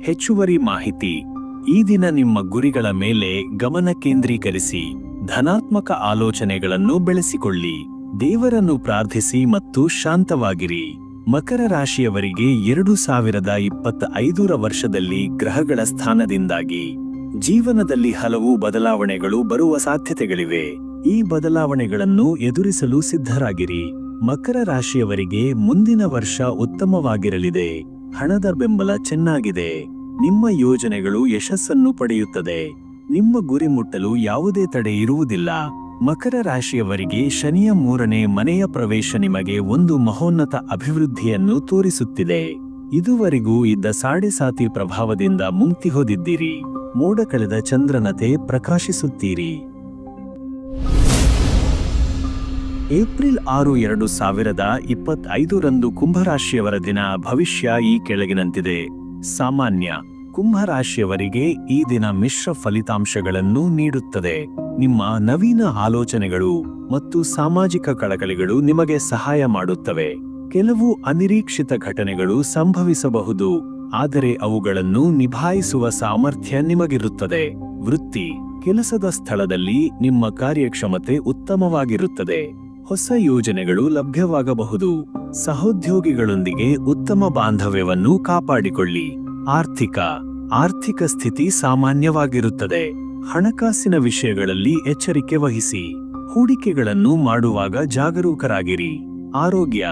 ಹೆಚ್ಚುವರಿ ಮಾಹಿತಿ. ಈ ದಿನ ನಿಮ್ಮ ಗುರಿಗಳ ಮೇಲೆ ಗಮನ ಕೇಂದ್ರೀಕರಿಸಿ, ಧನಾತ್ಮಕ ಆಲೋಚನೆಗಳನ್ನು ಬೆಳೆಸಿಕೊಳ್ಳಿ. ದೇವರನ್ನು ಪ್ರಾರ್ಥಿಸಿ ಮತ್ತು ಶಾಂತವಾಗಿರಿ. ಮಕರ ರಾಶಿಯವರಿಗೆ ಎರಡು ಸಾವಿರದ ಇಪ್ಪತ್ತ ಐದರ ವರ್ಷದಲ್ಲಿ ಗ್ರಹಗಳ ಸ್ಥಾನದಿಂದಾಗಿ ಜೀವನದಲ್ಲಿ ಹಲವು ಬದಲಾವಣೆಗಳು ಬರುವ ಸಾಧ್ಯತೆಗಳಿವೆ. ಈ ಬದಲಾವಣೆಗಳನ್ನು ಎದುರಿಸಲು ಸಿದ್ಧರಾಗಿರಿ. ಮಕರ ರಾಶಿಯವರಿಗೆ ಮುಂದಿನ ವರ್ಷ ಉತ್ತಮವಾಗಿರಲಿದೆ. ಹಣದ ಬೆಂಬಲ ಚೆನ್ನಾಗಿದೆ. ನಿಮ್ಮ ಯೋಜನೆಗಳು ಯಶಸ್ಸನ್ನು ಪಡೆಯುತ್ತದೆ. ನಿಮ್ಮ ಗುರಿ ಮುಟ್ಟಲು ಯಾವುದೇ ತಡೆ ಇರುವುದಿಲ್ಲ. ಮಕರ ರಾಶಿಯವರಿಗೆ ಶನಿಯ ಮೂರನೇ ಮನೆಯ ಪ್ರವೇಶ ನಿಮಗೆ ಒಂದು ಮಹೋನ್ನತ ಅಭಿವೃದ್ಧಿಯನ್ನು ತೋರಿಸುತ್ತಿದೆ. ಇದುವರೆಗೂ ಇದ್ದ ಸಾಡೆ ಸಾತಿ ಪ್ರಭಾವದಿಂದ ಮುಕ್ತಿ ಹೊಂದಿದ್ದೀರಿ. ಮೋಡ ಕಳೆದ ಚಂದ್ರನತೆ ಪ್ರಕಾಶಿಸುತ್ತೀರಿ. ಏಪ್ರಿಲ್ ಆರು ಎರಡು ಸಾವಿರದ ಇಪ್ಪತ್ತೈದರಂದು ಕುಂಭರಾಶಿಯವರ ದಿನ ಭವಿಷ್ಯ ಈ ಕೆಳಗಿನಂತಿದೆ. ಸಾಮಾನ್ಯ ಕುಂಭರಾಶಿಯವರಿಗೆ ಈ ದಿನ ಮಿಶ್ರ ಫಲಿತಾಂಶಗಳನ್ನು ನೀಡುತ್ತದೆ. ನಿಮ್ಮ ನವೀನ ಆಲೋಚನೆಗಳು ಮತ್ತು ಸಾಮಾಜಿಕ ಕಳಕಳಿಗಳು ನಿಮಗೆ ಸಹಾಯ ಮಾಡುತ್ತವೆ. ಕೆಲವು ಅನಿರೀಕ್ಷಿತ ಘಟನೆಗಳು ಸಂಭವಿಸಬಹುದು, ಆದರೆ ಅವುಗಳನ್ನು ನಿಭಾಯಿಸುವ ಸಾಮರ್ಥ್ಯ ನಿಮಗಿರುತ್ತದೆ. ವೃತ್ತಿ, ಕೆಲಸದ ಸ್ಥಳದಲ್ಲಿ ನಿಮ್ಮ ಕಾರ್ಯಕ್ಷಮತೆ ಉತ್ತಮವಾಗಿರುತ್ತದೆ. ಹೊಸ ಯೋಜನೆಗಳು ಲಭ್ಯವಾಗಬಹುದು. ಸಹೋದ್ಯೋಗಿಗಳೊಂದಿಗೆ ಉತ್ತಮ ಬಾಂಧವ್ಯವನ್ನು ಕಾಪಾಡಿಕೊಳ್ಳಿ. ಆರ್ಥಿಕ ಆರ್ಥಿಕ ಸ್ಥಿತಿ ಸಾಮಾನ್ಯವಾಗಿರುತ್ತದೆ. ಹಣಕಾಸಿನ ವಿಷಯಗಳಲ್ಲಿ ಎಚ್ಚರಿಕೆ ವಹಿಸಿ. ಹೂಡಿಕೆಗಳನ್ನು ಮಾಡುವಾಗ ಜಾಗರೂಕರಾಗಿರಿ. ಆರೋಗ್ಯ,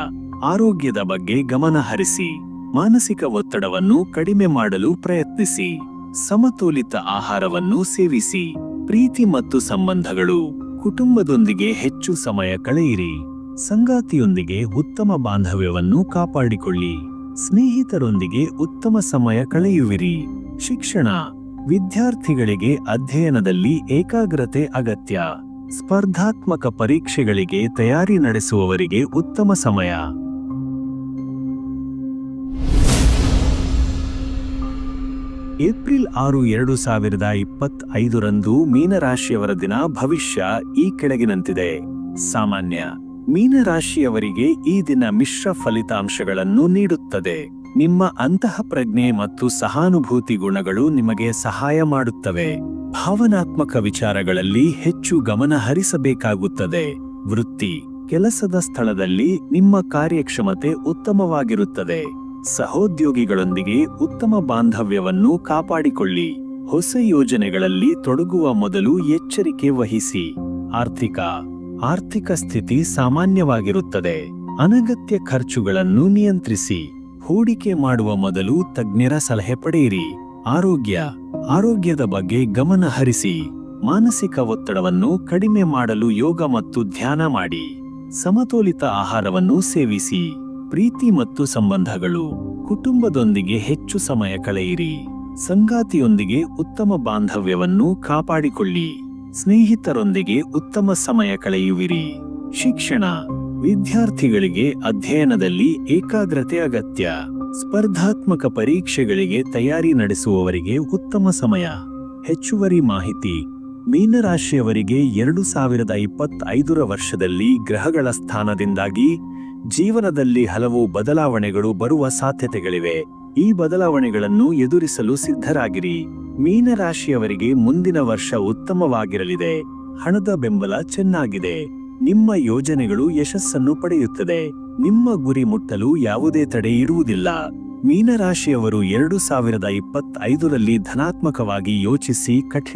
ಆರೋಗ್ಯದ ಬಗ್ಗೆ ಗಮನ ಹರಿಸಿ. ಮಾನಸಿಕ ಒತ್ತಡವನ್ನು ಕಡಿಮೆ ಮಾಡಲು ಪ್ರಯತ್ನಿಸಿ. ಸಮತೋಲಿತ ಆಹಾರವನ್ನು ಸೇವಿಸಿ. ಪ್ರೀತಿ ಮತ್ತು ಸಂಬಂಧಗಳು, ಕುಟುಂಬದೊಂದಿಗೆ ಹೆಚ್ಚು ಸಮಯ ಕಳೆಯಿರಿ. ಸಂಗಾತಿಯೊಂದಿಗೆ ಉತ್ತಮ ಬಾಂಧವ್ಯವನ್ನು ಕಾಪಾಡಿಕೊಳ್ಳಿ. ಸ್ನೇಹಿತರೊಂದಿಗೆ ಉತ್ತಮ ಸಮಯ ಕಳೆಯುವಿರಿ. ಶಿಕ್ಷಣ ವಿದ್ಯಾರ್ಥಿಗಳಿಗೆ ಅಧ್ಯಯನದಲ್ಲಿ ಏಕಾಗ್ರತೆ ಅಗತ್ಯ. ಸ್ಪರ್ಧಾತ್ಮಕ ಪರೀಕ್ಷೆಗಳಿಗೆ ತಯಾರಿ ನಡೆಸುವವರಿಗೆ ಉತ್ತಮ ಸಮಯ. ಏಪ್ರಿಲ್ ಆರು ಎರಡು ಸಾವಿರದ ಇಪ್ಪತ್ತೈದರಂದು ಮೀನರಾಶಿಯವರ ದಿನ ಭವಿಷ್ಯ ಈ ಕೆಳಗಿನಂತಿದೆ. ಸಾಮಾನ್ಯ ಮೀನರಾಶಿಯವರಿಗೆ ಈ ದಿನ ಮಿಶ್ರ ಫಲಿತಾಂಶಗಳನ್ನು ನೀಡುತ್ತದೆ. ನಿಮ್ಮ ಅಂತಃಪ್ರಜ್ಞೆ ಮತ್ತು ಸಹಾನುಭೂತಿ ಗುಣಗಳು ನಿಮಗೆ ಸಹಾಯ ಮಾಡುತ್ತವೆ. ಭಾವನಾತ್ಮಕ ವಿಚಾರಗಳಲ್ಲಿ ಹೆಚ್ಚು ಗಮನ ಹರಿಸಬೇಕಾಗುತ್ತದೆ. ವೃತ್ತಿ, ಕೆಲಸದ ಸ್ಥಳದಲ್ಲಿ ನಿಮ್ಮ ಕಾರ್ಯಕ್ಷಮತೆ ಉತ್ತಮವಾಗಿರುತ್ತದೆ. ಸಹೋದ್ಯೋಗಿಗಳೊಂದಿಗೆ ಉತ್ತಮ ಬಾಂಧವ್ಯವನ್ನು ಕಾಪಾಡಿಕೊಳ್ಳಿ. ಹೊಸ ಯೋಜನೆಗಳಲ್ಲಿ ತೊಡಗುವ ಮೊದಲು ಎಚ್ಚರಿಕೆ ವಹಿಸಿ. ಆರ್ಥಿಕ ಆರ್ಥಿಕ ಸ್ಥಿತಿ ಸಾಮಾನ್ಯವಾಗಿರುತ್ತದೆ. ಅನಗತ್ಯ ಖರ್ಚುಗಳನ್ನು ನಿಯಂತ್ರಿಸಿ. ಹೂಡಿಕೆ ಮಾಡುವ ಮೊದಲು ತಜ್ಞರ ಸಲಹೆ ಪಡೆಯಿರಿ. ಆರೋಗ್ಯ. ಆರೋಗ್ಯದ ಬಗ್ಗೆ ಗಮನ ಹರಿಸಿ. ಮಾನಸಿಕ ಒತ್ತಡವನ್ನು ಕಡಿಮೆ ಮಾಡಲು ಯೋಗ ಮತ್ತು ಧ್ಯಾನ ಮಾಡಿ. ಸಮತೋಲಿತ ಆಹಾರವನ್ನು ಸೇವಿಸಿ. ಪ್ರೀತಿ ಮತ್ತು ಸಂಬಂಧಗಳು. ಕುಟುಂಬದೊಂದಿಗೆ ಹೆಚ್ಚು ಸಮಯ ಕಳೆಯಿರಿ. ಸಂಗಾತಿಯೊಂದಿಗೆ ಉತ್ತಮ ಬಾಂಧವ್ಯವನ್ನು ಕಾಪಾಡಿಕೊಳ್ಳಿ. ಸ್ನೇಹಿತರೊಂದಿಗೆ ಉತ್ತಮ ಸಮಯ ಕಳೆಯುವಿರಿ. ಶಿಕ್ಷಣ ವಿದ್ಯಾರ್ಥಿಗಳಿಗೆ ಅಧ್ಯಯನದಲ್ಲಿ ಏಕಾಗ್ರತೆ ಅಗತ್ಯ. ಸ್ಪರ್ಧಾತ್ಮಕ ಪರೀಕ್ಷೆಗಳಿಗೆ ತಯಾರಿ ನಡೆಸುವವರಿಗೆ ಉತ್ತಮ ಸಮಯ. ಹೆಚ್ಚುವರಿ ಮಾಹಿತಿ. ಮೀನರಾಶಿಯವರಿಗೆ ಎರಡು ಸಾವಿರದ ಇಪ್ಪತ್ತೈದರ ವರ್ಷದಲ್ಲಿ ಗ್ರಹಗಳ ಸ್ಥಾನದಿಂದಾಗಿ ಜೀವನದಲ್ಲಿ ಹಲವು ಬದಲಾವಣೆಗಳು ಬರುವ ಸಾಧ್ಯತೆಗಳಿವೆ. ಈ ಬದಲಾವಣೆಗಳನ್ನು ಎದುರಿಸಲು ಸಿದ್ಧರಾಗಿರಿ. ಮೀನರಾಶಿಯವರಿಗೆ ಮುಂದಿನ ವರ್ಷ ಉತ್ತಮವಾಗಿರಲಿದೆ. ಹಣದ ಬೆಂಬಲ ಚೆನ್ನಾಗಿದೆ. ನಿಮ್ಮ ಯೋಜನೆಗಳು ಯಶಸ್ಸನ್ನು ಪಡೆಯುತ್ತದೆ. ನಿಮ್ಮ ಗುರಿ ಮುಟ್ಟಲು ಯಾವುದೇ ತಡೆ ಇರುವುದಿಲ್ಲ. ಮೀನರಾಶಿಯವರು ಎರಡು ಸಾವಿರದ ಇಪ್ಪತ್ತೈದರಲ್ಲಿ ಧನಾತ್ಮಕವಾಗಿ ಯೋಚಿಸಿ ಕಠಿಣ